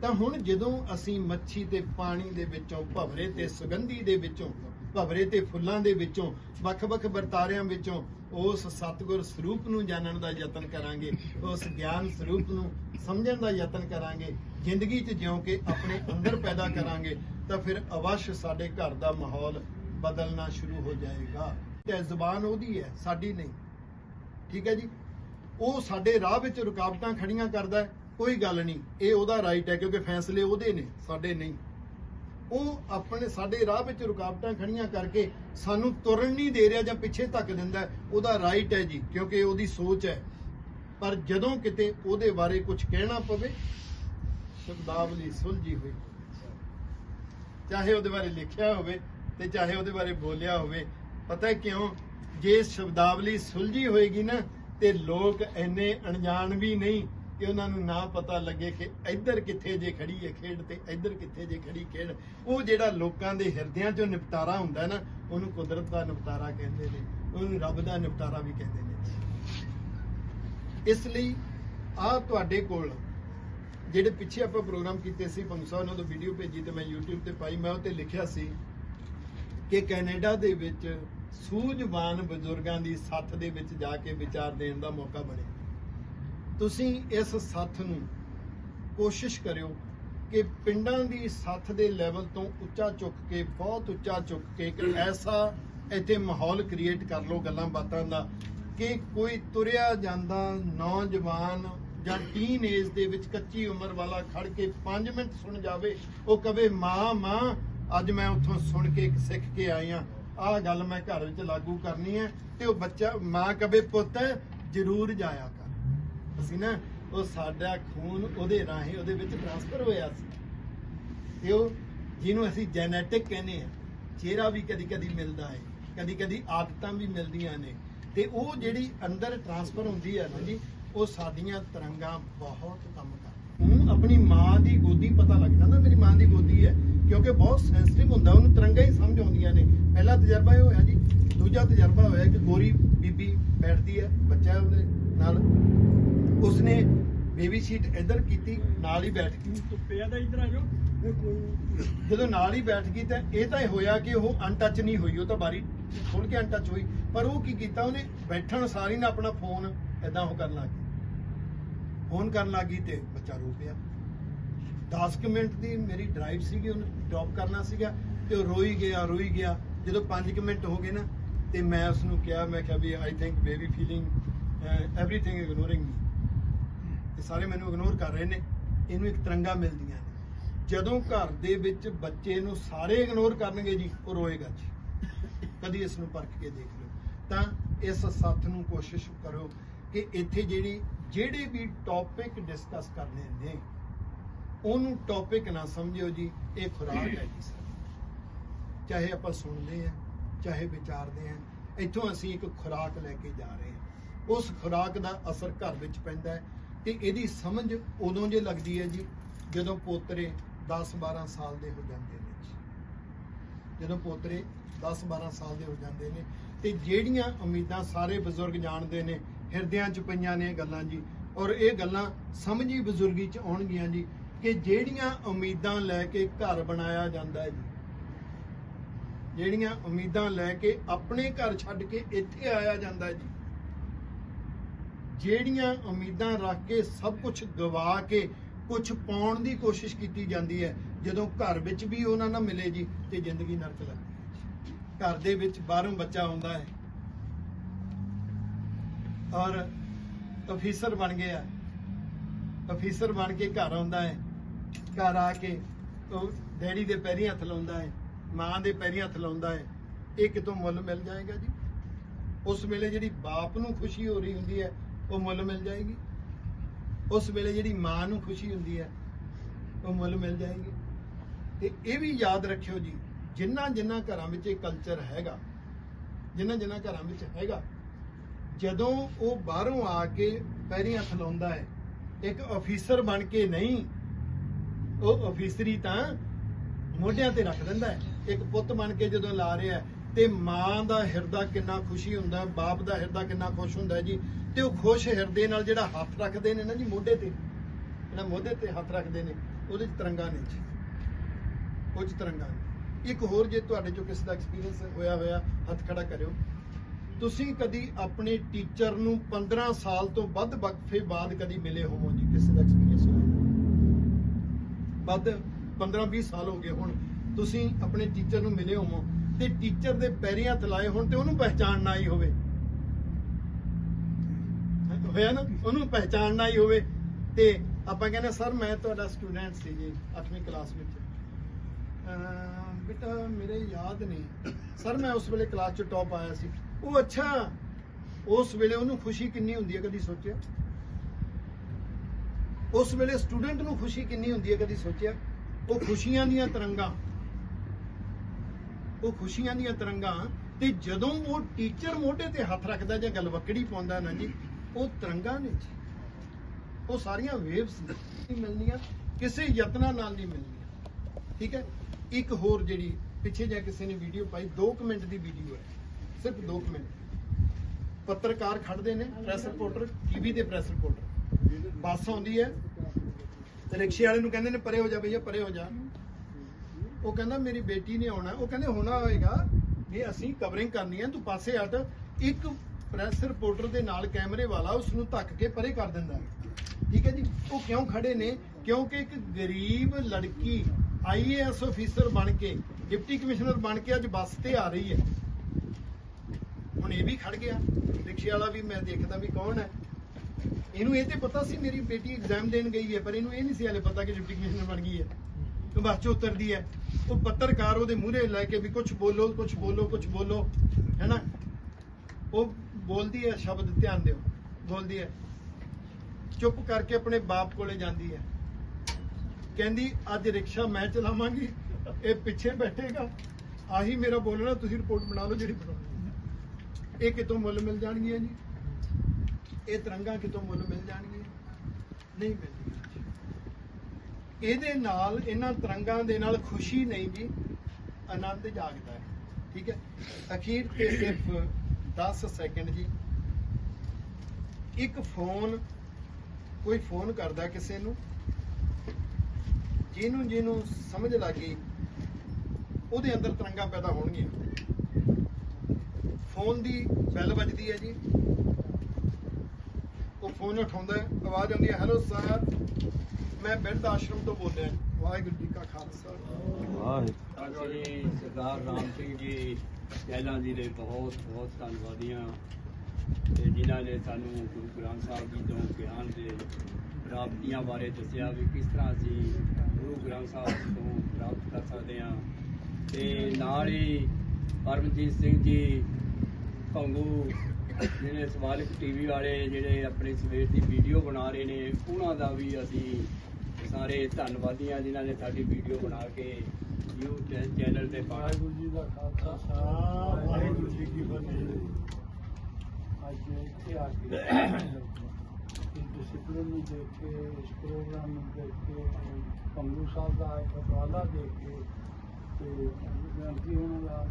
ਤਾਂ ਹੁਣ ਜਦੋਂ ਅਸੀਂ ਮੱਛੀ ਤੇ ਪਾਣੀ ਦੇ ਵਿੱਚੋਂ, ਭਵਰੇ ਤੇ ਸੁਗੰਧੀ ਦੇ ਵਿੱਚੋਂ, ਭਵਰੇ ਤੇ ਫੁੱਲਾਂ ਦੇ ਵਿੱਚੋਂ, ਵੱਖ-ਵੱਖ ਵਰਤਾਰਿਆਂ ਵਿੱਚੋਂ ਉਸ ਸਤਿਗੁਰ ਸਰੂਪ ਨੂੰ ਜਾਣਨ ਦਾ ਯਤਨ ਕਰਾਂਗੇ, ਉਸ ਗਿਆਨ ਸਰੂਪ ਨੂੰ ਸਮਝਣ ਦਾ ਯਤਨ ਕਰਾਂਗੇ, ਜ਼ਿੰਦਗੀ 'ਚ ਜਿਉਂ ਕੇ ਆਪਣੇ ਅੰਦਰ ਪੈਦਾ ਕਰਾਂਗੇ, ਤਾਂ ਫਿਰ ਅਵਸ਼ ਸਾਡੇ ਘਰ ਦਾ ਮਾਹੌਲ ਬਦਲਣਾ ਸ਼ੁਰੂ ਹੋ ਜਾਏਗਾ। ਤੇ ਜ਼ਬਾਨ ਉਹਦੀ ਹੈ, ਸਾਡੀ ਨਹੀਂ। ਠੀਕ ਹੈ ਜੀ? ਉਹ ਸਾਡੇ ਰਾਹ ਵਿੱਚ ਰੁਕਾਵਟਾਂ ਖੜੀਆਂ ਕਰਦਾ ਹੈ। ਕੋਈ ਗੱਲ ਨਹੀਂ ਇਹ ਉਹਦਾ ਰਾਈਟ ਹੈ ਕਿਉਂਕਿ ਫੈਸਲੇ ਉਹਦੇ ਨੇ ਸਾਡੇ ਨਹੀਂ। ਉਹ ਆਪਣੇ ਸਾਡੇ ਰਾਹ ਵਿੱਚ ਰੁਕਾਵਟਾਂ ਖੜੀਆਂ ਕਰਕੇ ਸਾਨੂੰ ਤੁਰਨ ਨਹੀਂ ਦੇ ਰਿਹਾ ਜਾਂ ਪਿੱਛੇ ਧੱਕ ਦਿੰਦਾ ਹੈ, ਉਹਦਾ ਰਾਈਟ ਹੈ ਜੀ ਕਿਉਂਕਿ ਉਹਦੀ ਸੋਚ ਹੈ। ਪਰ ਜਦੋਂ ਕਿਤੇ ਉਹਦੇ ਬਾਰੇ ਕੁਝ ਕਹਿਣਾ ਪਵੇ ਸ਼ਬਦਾਵਲੀ ਸੁਲਝੀ ਹੋਈ। ਚਾਹੇ ਉਹਦੇ ਬਾਰੇ ਲਿਖਿਆ ਹੋਵੇ ਤੇ ਚਾਹੇ ਉਹਦੇ ਬਾਰੇ ਬੋਲਿਆ ਹੋਵੇ ਪਤਾ ਕਿਉਂ? ਜੇ ਸ਼ਬਦਾਵਲੀ ਸੁਲਝੀ ਹੋਏਗੀ ਨਾ ਤੇ ਲੋਕ ਇੰਨੇ ਅਣਜਾਣ ਵੀ ਨਹੀਂ ਕਿ ਉਹਨਾਂ ਨੂੰ ਨਾ ਪਤਾ ਲੱਗੇ ਕਿ ਇੱਧਰ ਕਿੱਥੇ ਜੇ ਖੜੀ ਹੈ ਖੇਡ ਤੇ, ਇੱਧਰ ਕਿੱਥੇ ਜੇ ਖੜੀ ਖੇਡ। ਉਹ ਜਿਹੜਾ ਲੋਕਾਂ ਦੇ ਹਿਰਦਿਆਂ 'ਚੋਂ ਨਿਪਟਾਰਾ ਹੁੰਦਾ ਨਾ, ਉਹਨੂੰ ਕੁਦਰਤ ਦਾ ਨਿਪਟਾਰਾ ਕਹਿੰਦੇ ਨੇ, ਉਹਨੂੰ ਰੱਬ ਦਾ ਨਿਪਟਾਰਾ ਵੀ ਕਹਿੰਦੇ ਨੇ। ਇਸ ਲਈ ਆ ਤੁਹਾਡੇ ਕੋਲ ਜਿਹੜੇ ਪਿੱਛੇ ਆਪਾਂ ਪ੍ਰੋਗਰਾਮ ਕੀਤੇ ਸੀ ਪੰਗਸਾ ਉਹਨਾਂ ਤੋਂ ਵੀਡੀਓ ਭੇਜੀ ਤੇ ਮੈਂ YouTube ਤੇ ਪਾਈ, ਮੈਂ ਉਹ ਤੇ ਲਿਖਿਆ ਸੀ ਕਿ ਕੈਨੇਡਾ ਦੇ ਵਿੱਚ ਸੂਝਵਾਨ ਬਜ਼ੁਰਗਾਂ ਦੀ ਸੱਥ ਦੇ ਵਿੱਚ ਜਾ ਕੇ ਵਿਚਾਰ ਦੇਣ ਦਾ ਮੌਕਾ ਬਣਿਆ। ਤੁਸੀਂ ਇਸ ਸੱਥ ਨੂੰ ਕੋਸ਼ਿਸ਼ ਕਰਿਓ ਕਿ ਪਿੰਡਾਂ ਦੀ ਸੱਥ ਦੇ ਲੈਵਲ ਤੋਂ ਉੱਚਾ ਚੁੱਕ ਕੇ, ਬਹੁਤ ਉੱਚਾ ਚੁੱਕ ਕੇ ਇੱਕ ਐਸਾ ਇੱਥੇ ਮਾਹੌਲ ਕ੍ਰੀਏਟ ਕਰ ਲਓ ਗੱਲਾਂ ਬਾਤਾਂ ਦਾ ਕਿ ਕੋਈ ਤੁਰਿਆ ਜਾਂਦਾ ਨੌਜਵਾਨ ਜਾਂ ਟੀਨ ਏਜ ਦੇ ਵਿੱਚ ਕੱਚੀ ਉਮਰ ਵਾਲਾ ਖੜ ਕੇ 5 ਮਿੰਟ ਸੁਣ ਜਾਵੇ, ਉਹ ਕਵੇ, ਮਾਂ ਮਾਂ, ਅੱਜ ਮੈਂ ਉੱਥੋਂ ਸੁਣ ਕੇ ਸਿੱਖ ਕੇ ਆਈ ਆ। ਆਹ ਗੱਲ ਮੈਂ ਘਰ ਵਿੱਚ ਲਾਗੂ ਕਰਨੀ ਹੈ ਤੇ ਉਹ ਬੱਚਾ, ਮਾਂ ਕਵੇ, ਪੁੱਤ, ਜ਼ਰੂਰ ਜਾਇਆ ਸੀ ਨਾ, ਉਹ ਸਾਡਾ ਖੂਨ ਉਹਦੇ ਰਾਹੀਂ ਉਹਦੇ ਵਿੱਚ ਟ੍ਰਾਂਸਫਰ ਹੋਇਆ ਸੀ। ਤੇ ਉਹ ਜਿਹਨੂੰ ਅਸੀਂ ਜੈਨੇਟਿਕ ਕਹਿੰਦੇ ਆ ਚਿਹਰਾ ਵੀ ਕਦੀ ਕਦੀ ਮਿਲਦਾ ਹੈ ਕਦੀ ਕਦੀ ਆਦਤਾਂ ਵੀ ਮਿਲਦੀਆਂ ਨੇ। ਤੇ ਉਹ ਜਿਹੜੀ ਅੰਦਰ ਟ੍ਰਾਂਸਫਰ ਹੁੰਦੀ ਹੈ ਨਾ ਜੀ, ਉਹ ਸਾਡੀਆਂ ਤਰੰਗਾਂ ਬਹੁਤ ਕੰਮ ਕਰਦੀਆਂ। ਹੁਣ ਆਪਣੀ ਮਾਂ ਦੀ ਗੋਦੀ ਪਤਾ ਲੱਗਦਾ ਨਾ, ਮੇਰੀ ਮਾਂ ਦੀ ਗੋਦੀ ਹੈ, ਕਿਉਂਕਿ ਬਹੁਤ ਸੈਂਸਿਟਿਵ ਹੁੰਦਾ, ਉਹਨੂੰ ਤਰੰਗਾਂ ਹੀ ਸਮਝ ਆਉਂਦੀਆਂ ਨੇ। ਪਹਿਲਾ ਤਜਰਬਾ ਇਹ ਹੋਇਆ ਜੀ, ਦੂਜਾ ਤਜਰਬਾ ਹੋਇਆ ਕਿ ਗੋਰੀ ਬੀਬੀ ਬੈਠਦੀ ਹੈ, ਬੱਚਾ ਉਹਦੇ ਨਾਲ ਉਸਨੇ ਬੇਬੀ ਸੀਟ ਇੱਧਰ ਕੀਤੀ ਨਾਲ ਹੀ ਬੈਠ ਗਈ। ਧੁੱਪੇ ਆ ਤਾਂ ਇੱਧਰ ਆ ਜਾਓ। ਜਦੋਂ ਨਾਲ ਹੀ ਬੈਠ ਗਈ ਤਾਂ ਇਹ ਤਾਂ ਹੋਇਆ ਕਿ ਉਹ ਅਨਟੱਚ ਨਹੀਂ ਹੋਈ ਉਹ ਤਾਂ ਬਾਰੀ ਖੋਲ ਕੇ ਅਨਟੱਚ ਹੋਈ। ਪਰ ਉਹ ਕੀ ਕੀਤਾ ਉਹਨੇ ਬੈਠਣ ਸਾਰੀ ਨੇ ਆਪਣਾ ਫੋਨ ਐਦਾਂ ਉਹ ਕਰਨ ਲੱਗ ਗਈ। ਫੋਨ ਕਰਨ ਲੱਗੀ ਤੇ ਬੱਚਾ ਰੋ ਪਿਆ। 10 ਕੁ ਮਿੰਟ ਦੀ ਮੇਰੀ ਡਰਾਈਵ ਸੀਗੀ ਉਹਨੂੰ ਡ੍ਰੌਪ ਕਰਨਾ ਸੀਗਾ ਤੇ ਉਹ ਰੋਈ ਗਿਆ ਰੋਈ ਗਿਆ। ਜਦੋਂ 5 ਮਿੰਟ ਹੋ ਗਏ ਨਾ ਤੇ ਮੈਂ ਉਸ ਨੂੰ ਕਿਹਾ ਮੈਂ ਕਿਹਾ ਵੀ I think baby feeling everything ignoring me ਇਹ ਸਾਰੇ ਮੈਨੂੰ ਇਗਨੋਰ ਕਰ ਰਹੇ ਨੇ, ਇਹਨੂੰ ਇੱਕ ਤਰੰਗਾ ਮਿਲਦੀਆਂ ਨੇ। ਜਦੋਂ ਘਰ ਦੇ ਵਿੱਚ ਬੱਚੇ ਨੂੰ ਸਾਰੇ ਇਗਨੋਰ ਕਰਨਗੇ ਜੀ, ਉਹ ਰੋਏਗਾ ਜੀ। ਕਦੀ ਇਸ ਨੂੰ ਪਰਖ ਕੇ ਦੇਖ ਲਓ। ਤਾਂ ਇਸ ਸੱਥ ਨੂੰ ਕੋਸ਼ਿਸ਼ ਕਰੋ ਕਿ ਇੱਥੇ ਜਿਹੜੀ, ਜਿਹੜੇ ਵੀ ਟੌਪਿਕ ਡਿਸਕਸ ਕਰਨੇ ਨੇ, ਉਹਨੂੰ ਟੌਪਿਕ ਨਾ ਸਮਝਿਓ ਜੀ, ਇਹ ਖੁਰਾਕ ਹੈ ਜੀ ਸਰ ਚਾਹੇ ਆਪਾਂ ਸੁਣਦੇ ਆ ਚਾਹੇ ਵਿਚਾਰਦੇ ਆ ਇੱਥੋਂ ਅਸੀਂ ਇੱਕ ਖੁਰਾਕ ਲੈ ਕੇ ਜਾ ਰਹੇ ਹਾਂ। ਉਸ ਖੁਰਾਕ ਦਾ ਅਸਰ ਘਰ ਵਿੱਚ ਪੈਂਦਾ ਹੈ। ਤੇ ਇਹਦੀ ਸਮਝ ਉਦੋਂ ਜੇ ਲੱਗਦੀ ਹੈ ਜੀ, ਜਦੋਂ ਪੋਤਰੇ 10 12 ਸਾਲ ਦੇ ਹੋ ਜਾਂਦੇ ਨੇ ਜੀ। ਜਦੋਂ ਪੋਤਰੇ 10 12 ਸਾਲ ਦੇ ਹੋ ਜਾਂਦੇ ਨੇ ਤੇ ਜਿਹੜੀਆਂ ਉਮੀਦਾਂ ਸਾਰੇ ਬਜ਼ੁਰਗ ਜਾਣਦੇ ਨੇ, ਹਿਰਦਿਆਂ 'ਚ ਪਈਆਂ ਨੇ ਇਹ ਗੱਲਾਂ ਜੀ, ਔਰ ਇਹ ਗੱਲਾਂ ਸਮਝੀ ਬਜ਼ੁਰਗੀ 'ਚ ਆਉਣਗੀਆਂ ਜੀ ਕਿ ਜਿਹੜੀਆਂ ਉਮੀਦਾਂ ਲੈ ਕੇ ਘਰ ਬਣਾਇਆ ਜਾਂਦਾ ਹੈ ਜੀ, ਜਿਹੜੀਆਂ ਉਮੀਦਾਂ ਲੈ ਕੇ ਆਪਣੇ ਘਰ ਛੱਡ ਕੇ ਇੱਥੇ ਆਇਆ ਜਾਂਦਾ ਜੀ। ਜਿਹੜੀਆਂ ਉਮੀਦਾਂ ਰੱਖ ਕੇ ਸਭ ਕੁਝ ਗਵਾ ਕੇ ਕੁਝ ਪਾਉਣ ਦੀ ਕੋਸ਼ਿਸ਼ ਕੀਤੀ ਜਾਂਦੀ ਹੈ, ਜਦੋਂ ਘਰ ਵਿੱਚ ਵੀ ਉਹਨਾਂ ਨਾਲ ਮਿਲੇ ਜੀ ਤੇ ਜ਼ਿੰਦਗੀ ਨਰਕ ਲੱਗ ਹੈ ਘਰ ਦੇ ਵਿੱਚ ਬਾਹਰੋਂ ਬੱਚਾ ਆਉਂਦਾ ਹੈ ਔਰ ਅਫੀਸਰ ਬਣ ਗਿਆ ਅਫੀਸਰ ਬਣ ਕੇ ਘਰ ਆਉਂਦਾ ਹੈ। ਘਰ ਆ ਕੇ ਉਹ ਡੈਡੀ ਦੇ ਪੈਰੀਂ ਹੱਥ ਲਾਉਂਦਾ ਹੈ, ਮਾਂ ਦੇ ਪੈਰੀਂ ਹੱਥ ਲਾਉਂਦਾ ਹੈ। ਇਹ ਕਿਤੋਂ ਮੁੱਲ ਮਿਲ ਜਾਏਗਾ ਜੀ? ਉਸ ਵੇਲੇ ਜਿਹੜੀ ਬਾਪ ਨੂੰ ਖੁਸ਼ੀ ਹੋ ਰਹੀ ਹੁੰਦੀ ਹੈ ਉਹ ਮੁੱਲ ਮਿਲ ਜਾਏਗੀ। ਉਸ ਵੇਲੇ ਜਿਹੜੀ ਮਾਂ ਨੂੰ ਖੁਸ਼ੀ ਹੁੰਦੀ ਹੈ, ਉਹ ਮੁੱਲ ਮਿਲ ਜਾਏਗੀ। ਤੇ ਇਹ ਵੀ ਯਾਦ ਰੱਖਿਓ ਜੀ, ਜਿੰਨਾ ਜਿੰਨਾ ਘਰਾਂ ਵਿੱਚ ਇਹ ਕਲਚਰ ਹੈਗਾ, ਜਿੰਨਾ ਜਿੰਨਾ ਘਰਾਂ ਵਿੱਚ ਹੈਗਾ, ਜਦੋਂ ਉਹ ਬਾਹਰੋਂ ਆ ਕੇ ਪੈਰੀਂ ਹੱਥ ਲਾਉਂਦਾ ਹੈ, ਇੱਕ ਅਫੀਸਰ ਬਣ ਕੇ ਨਹੀਂ, ਉਹ ਅਫੀਸਰੀ ਤਾਂ ਮੋਢਿਆਂ ਤੇ ਰੱਖ ਦਿੰਦਾ ਹੈ। ਇੱਕ ਪੁੱਤ ਬਣ ਕੇ ਜਦੋਂ ਲਾ ਰਿਹਾ ਤੇ ਮਾਂ ਦਾ ਹਿਰਦਾ ਕਿੰਨਾ ਖੁਸ਼ੀ ਹੁੰਦਾ, ਬਾਪ ਦਾ ਹਿਰਦਾ ਕਿੰਨਾ ਖੁਸ਼ ਹੁੰਦਾ ਜੀ। ਤੇ ਉਹ ਖੁਸ਼ ਹਿਰਦੇ ਨਾਲ ਜਿਹੜਾ ਹੱਥ ਰੱਖਦੇ ਨੇ ਨਾ ਜੀ ਮੋਢੇ ਤੇ, ਜਿਹੜਾ ਮੋਢੇ ਤੇ ਹੱਥ ਰੱਖਦੇ ਨੇ, ਉਹਦੇ ਚ ਤਰੰਗਾ ਨੇ ਜੀ। ਉਹ ਚ ਤਰੰਗਾ ਨੇ। ਇੱਕ ਹੋਰ ਜੇ ਤੁਹਾਡੇ ਚੋਂ ਕਿਸੇ ਦਾ ਐਕਸਪੀਰੀਅੰਸ ਹੋਇਆ ਹੋਇਆ, ਹੱਥ ਖੜਾ ਕਰਿਓ। ਤੁਸੀਂ ਕਦੀ ਆਪਣੇ ਟੀਚਰ ਨੂੰ 15 ਸਾਲ ਤੋਂ ਵੱਧ ਵਕਫੇ ਬਾਅਦ ਕਦੀ ਮਿਲੇ ਹੋਵੋ ਜੀ, ਕਿਸੇ ਦਾ ਐਕਸਪੀਰੀਅੰਸ ਹੋਇਆ ਵੱਧ 15-20 ਸਾਲ ਹੋ ਗਏ ਹੁਣ, ਤੁਸੀਂ ਆਪਣੇ ਟੀਚਰ ਨੂੰ ਮਿਲੇ ਹੋਵੋ ਤੇ ਟੀਚਰ ਦੇ ਪੈਰੀਆਂ ਹੱਥ ਹੋਣ ਤੇ ਉਹਨੂੰ ਪਹਿਚਾਣ ਨਾ ਆਈ ਹੋਵੇ। ਹੋਇਆ ਨਾ, ਉਹਨੂੰ ਪਹਿਚਾਣ ਨਾ ਆਈ ਹੋਵੇ। ਤੇ ਆਪਾਂ ਕਹਿੰਦੇ ਸਰ, ਮੈਂ ਤੁਹਾਡਾ ਸਟੂਡੈਂਟ ਸੀ ਜੀ 8ਵੀਂ ਕਲਾਸ ਵਿੱਚ। ਬੇਟਾ, ਮੇਰੇ ਯਾਦ ਨਹੀਂ ਸਰ, ਮੈਂ ਉਸ ਵੇਲੇ ਕਲਾਸ 'ਚ ਟੌਪ ਆਇਆ ਸੀ। ਉਹ ਅੱਛਾ, ਉਸ ਵੇਲੇ ਉਹਨੂੰ ਖੁਸ਼ੀ ਕਿੰਨੀ ਹੁੰਦੀ ਹੈ ਕਦੀ ਸੋਚਿਆ? ਉਸ ਵੇਲੇ ਸਟੂਡੈਂਟ ਨੂੰ ਖੁਸ਼ੀ ਕਿੰਨੀ ਹੁੰਦੀ ਹੈ ਕਦੀ ਸੋਚਿਆ? ਉਹ ਖੁਸ਼ੀਆਂ ਦੀਆਂ ਤਰੰਗਾਂ। ਉਹ ਖੁਸ਼ੀਆਂ ਦੀਆਂ ਤਰੰਗਾਂ ਤੇ ਜਦੋਂ ਉਹ ਟੀਚਰ ਮੋਢੇ ਤੇ ਹੱਥ ਰੱਖਦਾ ਜਾਂ ਗਲਵੱਕੜੀ ਪਾਉਂਦਾ ਨਾ ਜੀ ਉਹ ਤਰੰਗਾਂ ਨੇ ਜੀ ਉਹ ਸਾਰੀਆਂ ਵੇਵਸ ਨਹੀਂ ਮਿਲਣੀਆਂ, ਕਿਸੇ ਯਤਨਾਂ ਨਾਲ ਨਹੀਂ ਮਿਲਣੀਆਂ। ਠੀਕ ਹੈ? ਇੱਕ ਹੋਰ ਜਿਹੜੀ ਪਿੱਛੇ ਜਾ ਕਿਸੇ ਨੇ ਵੀਡੀਓ ਪਾਈ 2 ਮਿੰਟ ਦੀ ਵੀਡੀਓ ਹੈ। ਸਿਰਫ 2 ਮਿੰਟ। ਪੱਤਰਕਾਰ ਖੜਦੇ ਨੇ ਪ੍ਰੈਸ ਰਿਪੋਰਟਰ ਟੀਵੀ ਦੇ ਪ੍ਰੈਸ ਰਿਪੋਰਟਰ ਬੱਸ ਆਉਂਦੀ ਹੈ। ਤੇ ਰਿਕਸ਼ੇ ਵਾਲੇ ਨੂੰ ਕਹਿੰਦੇ ਨੇ, ਪਰੇ ਹੋ ਜਾ ਭਈਆ, ਪਰੇ ਹੋ ਜਾ। ਉਹ ਕਹਿੰਦਾ, ਮੇਰੀ ਬੇਟੀ ਨੇ ਆਉਣਾ। ਉਹ ਕਹਿੰਦੇ, ਹੋਣਾ ਹੋਏਗਾ। ਵੀ ਅਸੀਂ ਕਵਰਿੰਗ ਕਰਨੀ ਹੈ। ਤੂੰ ਪਾਸੇ ਹਟ। ਇੱਕ ਪ੍ਰੈਸ ਰਿਪੋਰਟਰ ਦੇ ਨਾਲ ਕੈਮਰੇ ਵਾਲਾ ਉਸ ਨੂੰ ਧੱਕ ਕੇ ਪਰੇ ਕਰ ਦਿੰਦਾ ਹੈ। ਠੀਕ ਹੈ ਜੀ? ਉਹ ਕਿਉਂ ਖੜੇ ਨੇ? ਕਿਉਂਕਿ ਇੱਕ ਗਰੀਬ ਲੜਕੀ ਆਈਏਐਸ ਅਫੀਸਰ ਬਣ ਕੇ, ਡਿਪਟੀ ਕਮਿਸ਼ਨਰ ਬਣ ਕੇ ਅੱਜ ਬੱਸ ਤੇ ਆ ਰਹੀ ਹੈ। ਹੁਣ ਇਹ ਵੀ ਖੜ ਗਿਆ। ਰਿਕਸ਼ੇ ਵਾਲਾ ਵੀ ਮੈਂ ਦੇਖਦਾ ਵੀ ਕੌਣ ਹੈ। ਇਹਨੂੰ ਇਹ ਤੇ ਪਤਾ ਸੀ ਮੇਰੀ ਬੇਟੀ ਐਗਜ਼ਾਮ ਦੇਣ ਗਈ ਹੈ, ਪਰ ਇਹਨੂੰ ਇਹ ਨਹੀਂ ਸੀ ਹਲੇ ਪਤਾ ਕਿ ਡਿਪਟੀ ਕਮਿਸ਼ਨਰ ਬਣ ਗਈ ਹੈ। ਉਹ ਬੱਸ ਚੋਂ ਉਤਰਦੀ ਹੈ। ਉਹ ਪੱਤਰਕਾਰ ਉਹਦੇ ਮੂਹਰੇ ਲੈ ਕੇ ਵੀ ਕੁਝ ਬੋਲੋ ਕੁਝ ਬੋਲੋ ਕੁਝ ਬੋਲੋ ਹੈਨਾ ਉਹ ਬੋਲਦੀ ਹੈ, ਸ਼ਬਦ ਧਿਆਨ ਦਿਓ, ਬੋਲਦੀ ਹੈ। ਚੁੱਪ ਕਰਕੇ ਆਪਣੇ ਬਾਪ ਕੋਲੇ ਜਾਂਦੀ ਹੈ। ਕਹਿੰਦੀ, ਅੱਜ ਰਿਕਸ਼ਾ ਮੈਂ ਚਲਾਵਾਂਗੀ, ਇਹ ਪਿੱਛੇ ਬੈਠੇਗਾ। ਆਹੀ ਮੇਰਾ ਬੋਲਣਾ, ਤੁਸੀਂ ਰਿਪੋਰਟ ਬਣਾ ਲਓ ਜਿਹੜੀ ਬਣਾਉਣੀ ਇਹ ਕਿਤੋਂ ਮੁੱਲ ਮਿਲ ਜਾਣਗੀਆਂ ਜੀ? ਇਹ ਤਰੰਗਾਂ ਕਿਤੋਂ ਮੁੱਲ ਮਿਲ ਜਾਣਗੀਆਂ? ਨਹੀਂ ਮਿਲਦੀਆਂ ਇਹਦੇ ਨਾਲ, ਇਹਨਾਂ ਤਰੰਗਾਂ ਦੇ ਨਾਲ ਖੁਸ਼ੀ ਨਹੀਂ ਜੀ, ਆਨੰਦ ਜਾਗਦਾ ਹੈ। ਠੀਕ ਹੈ? ਅਖੀਰ ਤੇ ਸਿਰਫ 10 ਸੈਕਿੰਡ ਜੀ। ਇੱਕ ਫੋਨ ਕੋਈ ਫੋਨ ਕਰਦਾ ਕਿਸੇ ਨੂੰ, ਜਿਹਨੂੰ ਜਿਹਨੂੰ ਸਮਝ ਲੱਗੀ, ਉਹਦੇ ਅੰਦਰ ਤਰੰਗਾਂ ਪੈਦਾ ਹੋਣਗੀਆਂ। ਫੋਨ ਦੀ ਬੈਲ ਵੱਜਦੀ ਹੈ ਜੀ। ਉਹ ਫੋਨ ਉਠਾਉਂਦਾ ਆਵਾਜ਼ ਆਉਂਦੀ ਹੈ ਹੈਲੋ ਸਰ ਮੈਂ ਬਿਰਧ ਆਸ਼ਰਮ ਤੋਂ ਬੋਲ ਰਿਹਾ। ਵਾਹਿਗੁਰੂ ਜੀ ਕਾ ਖਾਲਸਾ। ਵਾਹਿਗੁਰੂ ਜੀ ਸਰਦਾਰ ਰਾਮ ਸਿੰਘ ਜੀ ਪਹਿਲਾਂ ਜੀ ਦੇ ਬਹੁਤ ਬਹੁਤ ਧੰਨਵਾਦੀਆਂ ਤੇ ਜਿਨ੍ਹਾਂ ਨੇ ਸਾਨੂੰ ਗੁਰੂ ਗ੍ਰੰਥ ਸਾਹਿਬ ਜੀ ਤੋਂ ਗਿਆਨ ਦੇ ਪ੍ਰਾਪਤੀਆਂ ਬਾਰੇ ਦੱਸਿਆ ਵੀ ਕਿਸ ਤਰ੍ਹਾਂ ਅਸੀਂ ਗੁਰੂ ਗ੍ਰੰਥ ਸਾਹਿਬ ਤੋਂ ਪ੍ਰਾਪਤ ਕਰ ਸਕਦੇ ਹਾਂ। ਤੇ ਨਾਲ ਹੀ ਪਰਮਜੀਤ ਸਿੰਘ ਜੀ, ਭੰਗੂ ਜਿਹੜੇ ਸਵਾਲਿਕ ਟੀਵੀ ਵਾਲੇ ਜਿਹੜੇ ਆਪਣੇ ਸਵੇਰ ਦੀ ਵੀਡੀਓ ਬਣਾ ਰਹੇ ਨੇ, ਉਹਨਾਂ ਦਾ ਵੀ ਅਸੀਂ ਸਾਰੇ ਧੰਨਵਾਦੀਆਂ ਜਿਨ੍ਹਾਂ ਨੇ ਸਾਡੀ ਵੀਡੀਓ ਬਣਾ ਕੇ ਯੂ ਚੈਨਲ ਤੇ ਪਾਇਆ ਵਾਹਿਗੁਰੂ ਜੀ ਦਾ ਖਾਲਸਾ ਵਾਹਿਗੁਰੂ ਜੀ ਕੀ ਫਤਿਹ ਅੱਜ ਇੱਥੇ ਆ ਕੇ ਇਸ ਡਿਸਪਲਿਨ ਨੂੰ ਦੇਖ ਕੇ ਇਸ ਪ੍ਰੋਗਰਾਮ ਨੂੰ ਦੇਖ ਕੇ ਪੰਗੂ ਸਾਹਿਬ ਦਾ ਇੱਕ ਉਪਰਾਲਾ ਦੇਖ ਕੇ ਤੇ ਗ੍ਰੰਥੀ ਹੋਣ ਦਾ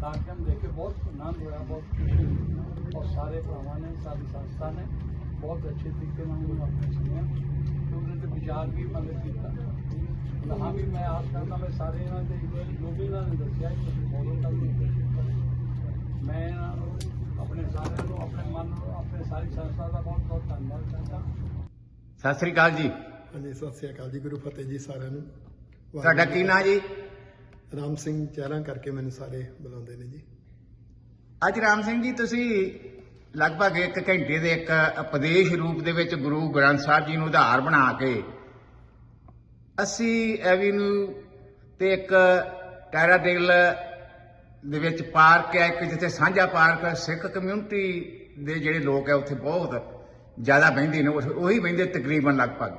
ਕਾਰਜਕ੍ਰਮ ਦੇਖ ਕੇ ਬਹੁਤ ਆਨੰਦ ਹੋਇਆ ਬਹੁਤ ਖੁਸ਼ੀ ਹੋਈ ਔਰ ਸਾਰੇ ਭਰਾਵਾਂ ਨੇ ਸਾਡੀ ਸੰਸਥਾ ਨੇ ਬਹੁਤ ਅੱਛੇ ਤਰੀਕੇ ਨਾਲ ਉਹਨੂੰ ਆਪਣੇ ਸੁਣਿਆ ਤੇ ਉਹਦੇ ਤੇ ਵਿਚਾਰ ਵੀ ਮਦਦ ਕੀਤਾ ਹਾਂ ਵੀ ਮੈਂ ਆਸ ਕਰਦਾ ਮੈਂ ਸਾਰੇ ਇਹਨਾਂ ਦੇ ਜੋ ਵੀ ਇਹਨਾਂ ਨੇ ਦੱਸਿਆ ਕਿ ਤੁਸੀਂ ਫੋਲੋ ਕਰਨ ਦੀ ਕੋਸ਼ਿਸ਼ ਕਰੋ ਮੈਂ ਇਹਨਾਂ ਨੂੰ ਆਪਣੇ ਸਾਰਿਆਂ ਨੂੰ ਆਪਣੇ ਮਨ ਨੂੰ ਆਪਣੇ ਸਾਰੀ ਸੰਸਥਾ ਦਾ ਬਹੁਤ ਬਹੁਤ ਧੰਨਵਾਦ ਕਰਦਾ। ਸਤਿ ਸ੍ਰੀ ਅਕਾਲ ਜੀ। ਹਾਂਜੀ ਸਤਿ ਸ੍ਰੀ ਅਕਾਲ ਜੀ ਗੁਰੂ ਫਤਿਹ ਜੀ ਸਾਰਿਆਂ ਨੂੰ। ਤੁਹਾਡਾ ਕੀ ਨਾਂ ਜੀ? ਰਾਮ ਸਿੰਘ ਚਿਹਰਾ ਕਰਕੇ ਮੈਨੂੰ ਸਾਰੇ ਬੁਲਾਉਂਦੇ ਨੇ ਜੀ। ਅੱਜ ਰਾਮ ਸਿੰਘ ਜੀ ਤੁਸੀਂ ਲਗਭਗ 1 ਘੰਟੇ ਦੇ ਇੱਕ ਉਪਦੇਸ਼ ਰੂਪ ਦੇ ਵਿੱਚ ਗੁਰੂ ਗ੍ਰੰਥ ਸਾਹਿਬ ਜੀ ਨੂੰ ਆਧਾਰ ਬਣਾ ਕੇ ਅਸੀਂ ਐਵੀਨਿਊ ਤੇ ਇੱਕ ਟੈਰਾਡਿਲ ਦੇ ਵਿੱਚ ਪਾਰਕ ਹੈ ਇੱਕ ਜਿੱਥੇ ਸਾਂਝਾ ਪਾਰਕ ਹੈ, ਸਿੱਖ ਕਮਿਊਨਿਟੀ ਦੇ ਜਿਹੜੇ ਲੋਕ ਹੈ ਉੱਥੇ ਬਹੁਤ ਜ਼ਿਆਦਾ ਬਹਿੰਦੇ ਨੇ ਉਹ- ਉਹੀ ਬਹਿੰਦੇ ਤਕਰੀਬਨ ਲਗਭਗ।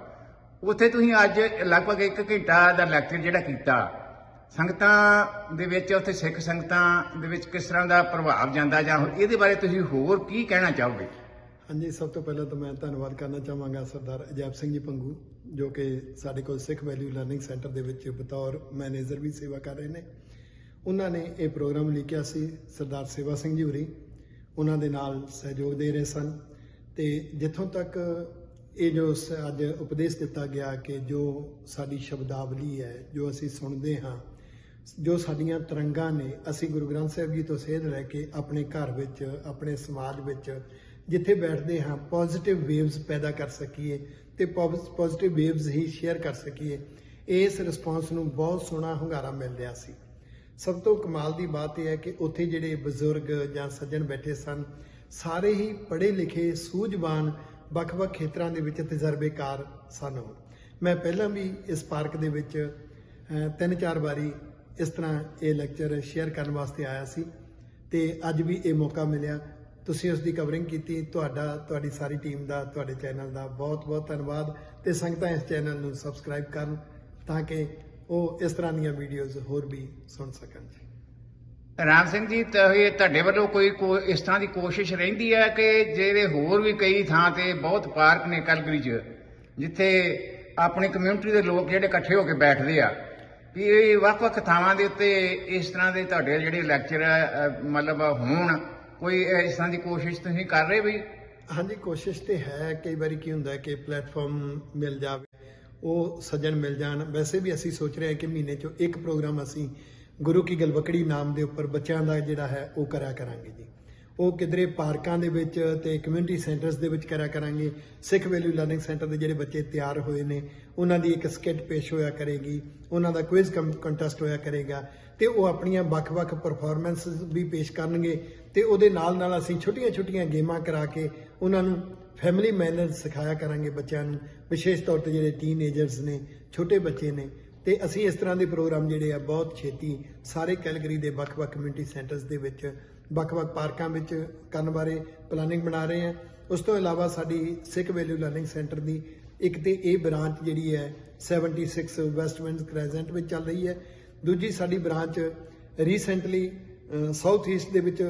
ਉੱਥੇ ਤੁਸੀਂ ਅੱਜ ਲਗਭਗ 1 ਘੰਟਾ ਦਾ ਲੈਕਚਰ ਜਿਹੜਾ ਕੀਤਾ ਸੰਗਤਾਂ ਦੇ ਵਿੱਚ ਉੱਥੇ ਸਿੱਖ ਸੰਗਤਾਂ ਦੇ ਵਿੱਚ ਕਿਸ ਤਰ੍ਹਾਂ ਦਾ ਪ੍ਰਭਾਵ ਜਾਂਦਾ ਜਾਂ ਇਹਦੇ ਬਾਰੇ ਤੁਸੀਂ ਹੋਰ ਕੀ ਕਹਿਣਾ ਚਾਹੋਗੇ? ਹਾਂਜੀ ਸਭ ਤੋਂ ਪਹਿਲਾਂ ਤਾਂ ਮੈਂ ਧੰਨਵਾਦ ਕਰਨਾ ਚਾਹਾਂਗਾ ਸਰਦਾਰ ਅਜੈਬ ਸਿੰਘ ਜੀ ਪੰਗੂ। ਜੋ ਕਿ ਸਾਡੇ ਕੋਲ ਸਿੱਖ ਵੈਲਿਊ ਲਰਨਿੰਗ ਸੈਂਟਰ ਦੇ ਵਿੱਚ ਬਤੌਰ ਮੈਨੇਜਰ ਵੀ ਸੇਵਾ ਕਰ ਰਹੇ ਨੇ। ਉਹਨਾਂ ਨੇ ਇਹ ਪ੍ਰੋਗਰਾਮ ਲਿਖਿਆ ਸੀ ਸਰਦਾਰ ਸੇਵਾ ਸਿੰਘ ਜੀ ਹੋਰੀ। ਉਹਨਾਂ ਦੇ ਨਾਲ ਸਹਿਯੋਗ ਦੇ ਰਹੇ ਸਨ ਤੇ ਜਿੱਥੋਂ ਤੱਕ ਇਹ ਜੋ ਸ- ਅੱਜ ਉਪਦੇਸ਼ ਦਿੱਤਾ ਗਿਆ ਕਿ ਜੋ ਸਾਡੀ ਸ਼ਬਦਾਵਲੀ ਹੈ, ਜੋ ਅਸੀਂ ਸੁਣਦੇ ਹਾਂ, ਜੋ ਸਾਡੀਆਂ ਤਰੰਗਾਂ ਨੇ, ਅਸੀਂ ਗੁਰੂ ਗ੍ਰੰਥ ਸਾਹਿਬ ਜੀ ਤੋਂ ਸੇਧ ਲੈ ਕੇ ਆਪਣੇ ਘਰ ਵਿੱਚ, ਆਪਣੇ ਸਮਾਜ ਵਿੱਚ ਜਿੱਥੇ ਬੈਠਦੇ ਹਾਂ ਪੋਜ਼ਿਟਿਵ ਵੇਵਸ ਪੈਦਾ ਕਰ ਸਕੀਏ ਤੇ ਪੋਜ਼ਿਟਿਵ ਵੇਵਸ ਹੀ ਸ਼ੇਅਰ ਕਰ ਸਕੀਏ। ਇਸ ਰਿਸਪਾਂਸ ਨੂੰ ਬਹੁਤ ਸੋਹਣਾ ਹੁੰਗਾਰਾ ਮਿਲ ਰਿਹਾ ਸੀ। ਸਭ ਤੋਂ ਕਮਾਲ ਦੀ ਬਾਤ ਇਹ ਹੈ ਕਿ ਉੱਥੇ ਜਿਹੜੇ ਬਜ਼ੁਰਗ ਜਾਂ ਸੱਜਣ ਬੈਠੇ ਸਨ, ਸਾਰੇ ਹੀ ਪੜ੍ਹੇ ਲਿਖੇ, ਸੂਝਵਾਨ, ਵੱਖ-ਵੱਖ ਖੇਤਰਾਂ ਦੇ ਵਿੱਚ ਤਜਰਬੇਕਾਰ ਸਨ ਮੈਂ ਪਹਿਲਾਂ ਵੀ ਇਸ ਪਾਰਕ ਦੇ ਵਿੱਚ ਤਿੰਨ ਚਾਰ ਵਾਰੀ ਇਸ ਤਰ੍ਹਾਂ ਇਹ ਲੈਕਚਰ ਸ਼ੇਅਰ ਕਰਨ ਵਾਸਤੇ ਆਇਆ ਸੀ ਤੇ ਅੱਜ ਵੀ ਇਹ ਮੌਕਾ ਮਿਲਿਆ। ਤੁਸੀਂ ਉਸ ਦੀ ਕਵਰਿੰਗ ਕੀਤੀ, ਤੁਹਾਡਾ, ਤੁਹਾਡੀ ਸਾਰੀ ਟੀਮ ਦਾ, ਤੁਹਾਡੇ ਚੈਨਲ ਦਾ ਬਹੁਤ-ਬਹੁਤ ਧੰਨਵਾਦ ਤੇ ਸੰਗਤਾਂ ਇਸ ਚੈਨਲ ਨੂੰ ਸਬਸਕ੍ਰਾਈਬ ਕਰਨ ਤਾਂ ਕਿ ਉਹ ਇਸ ਤਰ੍ਹਾਂ ਦੀਆਂ ਵੀਡੀਓਜ਼ ਹੋਰ ਵੀ ਸੁਣ ਸਕਣ। ਜੀ ਰਾਮ ਸਿੰਘ ਜੀ ਤੁਹਾਡੇ ਵੱਲੋਂ ਕੋਈ ਕੋ- ਇਸ ਤਰ੍ਹਾਂ ਦੀ ਕੋਸ਼ਿਸ਼ ਰਹਿੰਦੀ ਹੈ ਕਿ ਜਿਹੜੇ ਹੋਰ ਵੀ ਕਈ ਥਾਂ ਤੇ ਬਹੁਤ ਪਾਰਕ ਨੇ ਕਲਗਰੀ 'ਚ, ਜਿੱਥੇ ਆਪਣੀ ਕਮਿਊਨਿਟੀ ਦੇ ਲੋਕ ਜਿਹੜੇ ਇਕੱਠੇ ਹੋ ਕੇ ਬੈਠਦੇ ਆ, ਵੀ ਇਹ ਵੱਖ-ਵੱਖ ਥਾਵਾਂ ਦੇ ਉੱਤੇ ਇਸ ਤਰ੍ਹਾਂ ਦੇ ਤੁਹਾਡੇ ਜਿਹੜੇ ਲੈਕਚਰ ਮਤਲਬ ਹੋਣ ਕੋਈ ਇਸ ਤਰ੍ਹਾਂ ਦੀ ਕੋਸ਼ਿਸ਼ ਤੁਸੀਂ ਕਰ ਰਹੇ ਵੀ? ਹਾਂਜੀ, ਕੋਸ਼ਿਸ਼ ਤੇ ਹੈ। ਕਈ ਵਾਰੀ ਕੀ ਹੁੰਦਾ ਕਿ ਪਲੇਟਫਾਰਮ ਮਿਲ ਜਾਵੇ, ਉਹ ਸੱਜਣ ਮਿਲ ਜਾਣ। ਵੈਸੇ ਵੀ ਅਸੀਂ ਸੋਚ ਰਹੇ ਹਾਂ ਕਿ ਮਹੀਨੇ 'ਚੋਂ ਇੱਕ ਪ੍ਰੋਗਰਾਮ ਅਸੀਂ ਗੁਰੂ ਕੀ ਗਲਵਕੜੀ ਨਾਮ ਦੇ ਉੱਪਰ ਬੱਚਿਆਂ ਦਾ ਜਿਹੜਾ ਹੈ, ਉਹ ਕਰਿਆ ਕਰਾਂਗੇ ਜੀ। ਉਹ ਕਿਧਰੇ ਪਾਰਕਾਂ ਦੇ ਵਿੱਚ ਤੇ ਕਮਿਊਨਿਟੀ ਸੈਂਟਰਸ ਦੇ ਵਿੱਚ ਕਰਿਆ ਕਰਾਂਗੇ। ਸਿੱਖ ਵੈਲਿਊ ਲਰਨਿੰਗ ਸੈਂਟਰ ਦੇ ਜਿਹੜੇ ਬੱਚੇ ਤਿਆਰ ਹੋਏ ਨੇ, ਉਹਨਾਂ ਦੀ ਇੱਕ ਸਕਿੱਟ ਪੇਸ਼ ਹੋਇਆ ਕਰੇਗੀ। ਉਹਨਾਂ ਦਾ ਕੁਇਜ਼ ਕੰਟੈਸਟ ਹੋਇਆ ਕਰੇਗਾ ਤੇ ਉਹ ਆਪਣੀਆਂ ਵੱਖ-ਵੱਖ ਪਰਫਾਰਮੈਂਸਸ ਵੀ ਪੇਸ਼ ਕਰਨਗੇ ਤੇ ਉਹਦੇ ਨਾਲ ਨਾਲ ਅਸੀਂ ਛੋਟੀਆਂ-ਛੋਟੀਆਂ ਗੇਮਾਂ ਕਰਾ ਕੇ ਉਹਨਾਂ ਨੂੰ ਫੈਮਿਲੀ ਮੈਨਰਸ ਸਿਖਾਇਆ ਕਰਾਂਗੇ ਬੱਚਿਆਂ ਨੂੰ। ਵਿਸ਼ੇਸ਼ ਤੌਰ ਤੇ ਜਿਹੜੇ ਟੀਨੇਜਰਸ ਨੇ, ਛੋਟੇ ਬੱਚੇ ਨੇ ਤੇ ਅਸੀਂ ਇਸ ਤਰ੍ਹਾਂ ਦੇ ਪ੍ਰੋਗਰਾਮ ਜਿਹੜੇ ਆ ਬਹੁਤ ਛੇਤੀ ਸਾਰੇ ਕੈਲਗਰੀ ਦੇ ਵੱਖ-ਵੱਖ ਕਮਿਊਨਿਟੀ ਸੈਂਟਰਸ ਦੇ ਵਿੱਚ ਵੱਖ-ਵੱਖ ਪਾਰਕਾਂ ਵਿੱਚ ਕਰਨ ਬਾਰੇ ਪਲਾਨਿੰਗ ਬਣਾ ਰਹੇ ਹਾਂ। ਉਸ ਤੋਂ ਇਲਾਵਾ ਸਾਡੀ ਸਿੱਖ ਵੈਲਿਊ ਲਰਨਿੰਗ ਸੈਂਟਰ ਦੀ ਇੱਕ ਤੇ ਇਹ ਬ੍ਰਾਂਚ ਜਿਹੜੀ ਹੈ 76 ਵੈਸਟਮੈਂਟ ਕ੍ਰੈਜ਼ੈਂਟ ਵਿੱਚ ਚੱਲ ਰਹੀ ਹੈ। ਦੂਜੀ ਸਾਡੀ ਬ੍ਰਾਂਚ ਰੀਸੈਂਟਲੀ ਸਾਊਥ ਈਸਟ ਦੇ ਵਿੱਚ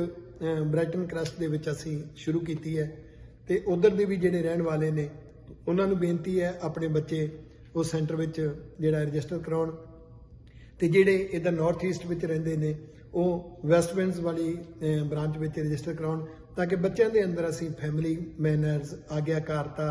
ਬ੍ਰੈਟਨ ਕ੍ਰਸਟ ਦੇ ਵਿੱਚ ਅਸੀਂ ਸ਼ੁਰੂ ਕੀਤੀ ਹੈ। ਤੇ ਉਧਰ ਦੇ ਵੀ ਜਿਹੜੇ ਰਹਿਣ ਵਾਲੇ ਨੇ, ਉਹਨਾਂ ਨੂੰ ਬੇਨਤੀ ਹੈ ਆਪਣੇ ਬੱਚੇ ਉਸ ਸੈਂਟਰ ਵਿੱਚ ਜਿਹੜਾ ਰਜਿਸਟਰ ਕਰਾਉਣ। ਤੇ ਜਿਹੜੇ ਇਧਰ ਨਾਰਥ ਈਸਟ ਵਿੱਚ ਰਹਿੰਦੇ ਨੇ ਉਹ ਵੈਸਟ ਵਿੰਡਸ ਵਾਲੀ ਬ੍ਰਾਂਚ ਵਿੱਚ ਰਜਿਸਟਰ ਕਰਾਉਣ ਤਾਂ ਕਿ ਬੱਚਿਆਂ ਦੇ ਅੰਦਰ ਅਸੀਂ ਫੈਮਿਲੀ ਮੈਨਰਸ ਆਗਿਆਕਾਰਤਾ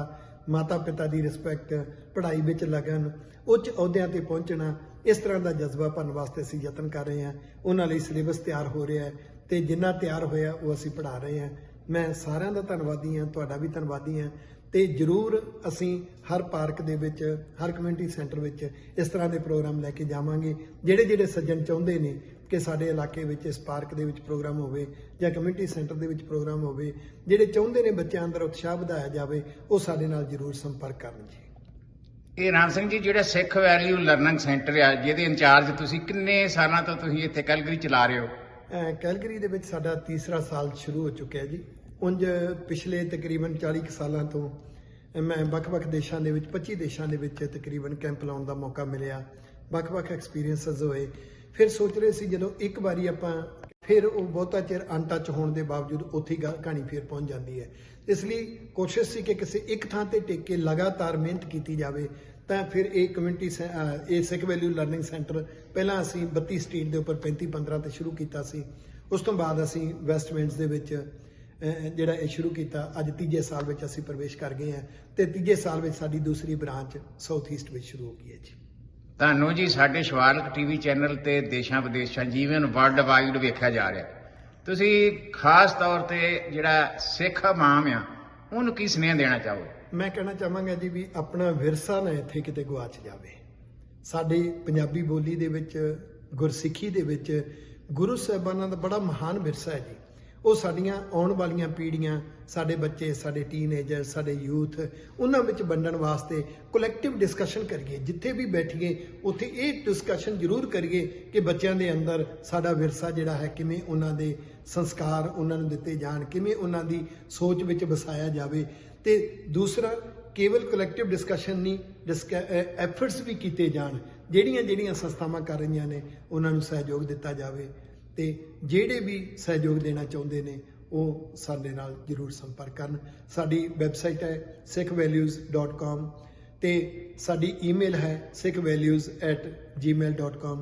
ਮਾਤਾ ਪਿਤਾ ਦੀ ਰਿਸਪੈਕਟ ਪੜ੍ਹਾਈ ਵਿੱਚ ਲਗਨ, ਉੱਚ ਅਹੁਦਿਆਂ ਤੇ ਪਹੁੰਚਣਾ, ਇਸ ਤਰ੍ਹਾਂ ਦਾ ਜਜ਼ਬਾ ਭਰਨ ਵਾਸਤੇ ਅਸੀਂ ਯਤਨ ਕਰ ਰਹੇ ਹਾਂ। ਉਹਨਾਂ ਲਈ ਸਿਲੇਬਸ ਤਿਆਰ ਹੋ ਰਿਹਾ ਹੈ ਤੇ ਜਿੰਨਾ ਤਿਆਰ ਹੋਇਆ ਉਹ ਅਸੀਂ ਪੜ੍ਹਾ ਰਹੇ ਹਾਂ। ਮੈਂ ਸਾਰਿਆਂ ਦਾ ਧੰਨਵਾਦੀ ਹਾਂ, ਤੁਹਾਡਾ ਵੀ ਧੰਨਵਾਦੀ ਹਾਂ ਤੇ ਜਰੂਰ ਅਸੀਂ ਹਰ ਪਾਰਕ ਦੇ ਵਿੱਚ, ਹਰ ਕਮਿਊਨਿਟੀ ਸੈਂਟਰ ਵਿੱਚ ਇਸ ਤਰ੍ਹਾਂ ਦੇ ਪ੍ਰੋਗਰਾਮ ਲੈ ਕੇ ਜਾਵਾਂਗੇ। ਜਿਹੜੇ ਜਿਹੜੇ ਸੱਜਣ ਚਾਹੁੰਦੇ ਨੇ ਕਿ ਸਾਡੇ ਇਲਾਕੇ ਵਿੱਚ ਇਸ ਪਾਰਕ ਦੇ ਵਿੱਚ ਪ੍ਰੋਗਰਾਮ ਹੋਵੇ ਜਾਂ ਕਮਿਊਨਿਟੀ ਸੈਂਟਰ ਦੇ ਵਿੱਚ ਪ੍ਰੋਗਰਾਮ ਹੋਵੇ ਜਿਹੜੇ ਚਾਹੁੰਦੇ ਨੇ ਬੱਚਿਆਂ ਅੰਦਰ ਉਤਸ਼ਾਹ ਵਧਾਇਆ ਜਾਵੇ ਉਹ ਸਾਡੇ ਨਾਲ ਜਰੂਰ ਸੰਪਰਕ ਕਰਨ ਜੀ। ਇਹ ਰਾਮ ਸਿੰਘ ਜੀ ਜਿਹੜਾ ਸਿੱਖ ਵੈਲਿਊ ਲਰਨਿੰਗ ਸੈਂਟਰ ਆ ਜਿਹਦੇ ਇੰਚਾਰਜ ਤੁਸੀਂ ਕਿੰਨੇ ਸਾਲਾਂ ਤੋਂ ਤੁਸੀਂ ਇੱਥੇ ਕੈਲਗਰੀ ਚਲਾ ਰਹੇ ਹੋ? ਕੈਲਗਰੀ ਦੇ ਵਿੱਚ ਸਾਡਾ ਤੀਸਰਾ ਸਾਲ ਸ਼ੁਰੂ ਹੋ ਚੁੱਕਿਆ ਜੀ। ਉਂਝ ਪਿਛਲੇ ਤਕਰੀਬਨ 40 ਕੁ ਸਾਲਾਂ ਤੋਂ ਮੈਂ ਵੱਖ-ਵੱਖ ਦੇਸ਼ਾਂ ਦੇ ਵਿੱਚ 25 ਦੇਸ਼ਾਂ ਦੇ ਵਿੱਚ ਤਕਰੀਬਨ ਕੈਂਪ ਲਾਉਣ ਦਾ ਮੌਕਾ ਮਿਲਿਆ। ਵੱਖ-ਵੱਖ ਐਕਸਪੀਰੀਐਂਸਸ ਹੋਏ। ਫਿਰ ਸੋਚ ਰਹੇ ਸੀ ਜਦੋਂ ਇੱਕ ਵਾਰੀ ਆਪਾਂ ਫਿਰ ਉਹ ਬਹੁਤਾ ਚਿਰ ਅਨਟੱਚ ਹੋਣ ਦੇ ਬਾਵਜੂਦ ਉੱਥੇ ਹੀ ਗਾ- ਕਹਾਣੀ ਫਿਰ ਪਹੁੰਚ ਜਾਂਦੀ ਹੈ। ਇਸ ਲਈ ਕੋਸ਼ਿਸ਼ ਸੀ ਕਿ ਕਿਸੇ ਇੱਕ ਥਾਂ ਤੇ ਟਿਕ ਕੇ ਲਗਾਤਾਰ ਮਿਹਨਤ ਕੀਤੀ ਜਾਵੇ, ਤਾਂ ਫਿਰ ਇਹ ਕਮਿਊਨਿਟੀ ਸੈ- ਇਹ ਸਿੱਖ ਵੈਲਿਊ ਲਰਨਿੰਗ ਸੈਂਟਰ ਪਹਿਲਾਂ ਅਸੀਂ 32 ਸਟਰੀਟ ਦੇ ਉੱਪਰ 35 15 ਤੇ ਸ਼ੁਰੂ ਕੀਤਾ ਸੀ। ਉਸ ਤੋਂ ਬਾਅਦ ਅਸੀਂ ਵੈਸਟ ਦੇ ਵਿੱਚ ਜਿਹੜਾ ਇਹ ਸ਼ੁਰੂ ਕੀਤਾ, ਅੱਜ ਤੀਜੇ ਸਾਲ ਵਿੱਚ ਅਸੀਂ ਪ੍ਰਵੇਸ਼ ਕਰ ਗਏ ਹਾਂ ਤੇ ਤੀਜੇ ਸਾਲ ਵਿੱਚ ਸਾਡੀ ਦੂਸਰੀ ਬ੍ਰਾਂਚ ਸਾਊਥ ਈਸਟ ਵਿੱਚ ਸ਼ੁਰੂ ਹੋ ਗਈ ਹੈ ਜੀ। ਤੁਹਾਨੂੰ ਜੀ ਸਾਡੇ ਸ਼ਿਵਾਲਕ ਟੀਵੀ ਚੈਨਲ ਤੇ ਦੇਸ਼ਾਂ ਵਿਦੇਸ਼ਾਂ ਜੀਵਨ ਵਰਲਡ ਵਾਈਡ ਵੇਖਿਆ ਜਾ ਰਿਹਾ ਤੁਸੀਂ ਖਾਸ ਤੌਰ ਤੇ ਜਿਹੜਾ ਸਿੱਖ ਮਾਮ ਆ, ਉਹਨੂੰ ਕੀ ਸੁਨੇਹਾ ਦੇਣਾ ਚਾਹੋ ਮੈਂ ਕਹਿਣਾ ਚਾਹਾਂਗਾ ਜੀ ਵੀ ਆਪਣਾ ਵਿਰਸਾ ਨਾ ਇੱਥੇ ਕਿਤੇ ਗਵਾਚ ਜਾਵੇ। ਸਾਡੀ ਪੰਜਾਬੀ ਬੋਲੀ ਦੇ ਵਿੱਚ, ਗੁਰਸਿੱਖੀ ਦੇ ਵਿੱਚ ਗੁਰੂ ਸਾਹਿਬਾਨਾਂ ਦਾ ਬੜਾ ਮਹਾਨ ਵਿਰਸਾ ਹੈ ਜੀ। ਉਹ ਸਾਡੀਆਂ ਆਉਣ ਵਾਲੀਆਂ ਪੀੜ੍ਹੀਆਂ, ਸਾਡੇ ਬੱਚੇ, ਸਾਡੇ ਟੀਨੇਜਰ ਸਾਡੇ ਯੂਥ ਉਹਨਾਂ ਵਿੱਚ ਵੰਡਣ ਵਾਸਤੇ ਕਲੈਕਟਿਵ ਡਿਸਕਸ਼ਨ ਕਰੀਏ। ਜਿੱਥੇ ਵੀ ਬੈਠੀਏ, ਉੱਥੇ ਇਹ ਡਿਸਕਸ਼ਨ ਜ਼ਰੂਰ ਕਰੀਏ ਕਿ ਬੱਚਿਆਂ ਦੇ ਅੰਦਰ ਸਾਡਾ ਵਿਰਸਾ ਜਿਹੜਾ ਹੈ, ਕਿਵੇਂ ਉਹਨਾਂ ਦੇ ਸੰਸਕਾਰ ਉਹਨਾਂ ਨੂੰ ਦਿੱਤੇ ਜਾਣ, ਕਿਵੇਂ ਉਹਨਾਂ ਦੀ ਸੋਚ ਵਿੱਚ ਵਸਾਇਆ ਜਾਵੇ। ਤੇ ਦੂਸਰਾ, ਕੇਵਲ ਕਲੈਕਟਿਵ ਡਿਸਕਸ਼ਨ ਨਹੀਂ ਐਫਰਟਸ ਵੀ ਕੀਤੇ ਜਾਣ ਜਿਹੜੀਆਂ ਜਿਹੜੀਆਂ ਸੰਸਥਾਵਾਂ ਕਰ ਰਹੀਆਂ ਨੇ, ਉਹਨਾਂ ਨੂੰ ਸਹਿਯੋਗ ਦਿੱਤਾ ਜਾਵੇ। ਤੇ ਜਿਹੜੇ ਵੀ ਸਹਿਯੋਗ ਦੇਣਾ ਚਾਹੁੰਦੇ ਨੇ ਉਹ ਸਾਡੇ ਨਾਲ ਜਰੂਰ ਸੰਪਰਕ ਕਰਨ। ਸਾਡੀ ਵੈਬਸਾਈਟ ਹੈ sikhvalues.com ਤੇ ਸਾਡੀ ਈਮੇਲ ਹੈ sikhvalues@gmail.com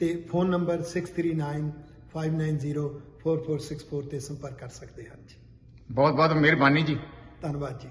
ਤੇ ਫੋਨ ਨੰਬਰ 6395904464 ਤੇ ਸੰਪਰਕ ਕਰ ਸਕਦੇ ਹਨ ਜੀ। ਬਹੁਤ ਬਹੁਤ ਮਿਹਰਬਾਨੀ ਜੀ। ਧੰਨਵਾਦ ਜੀ।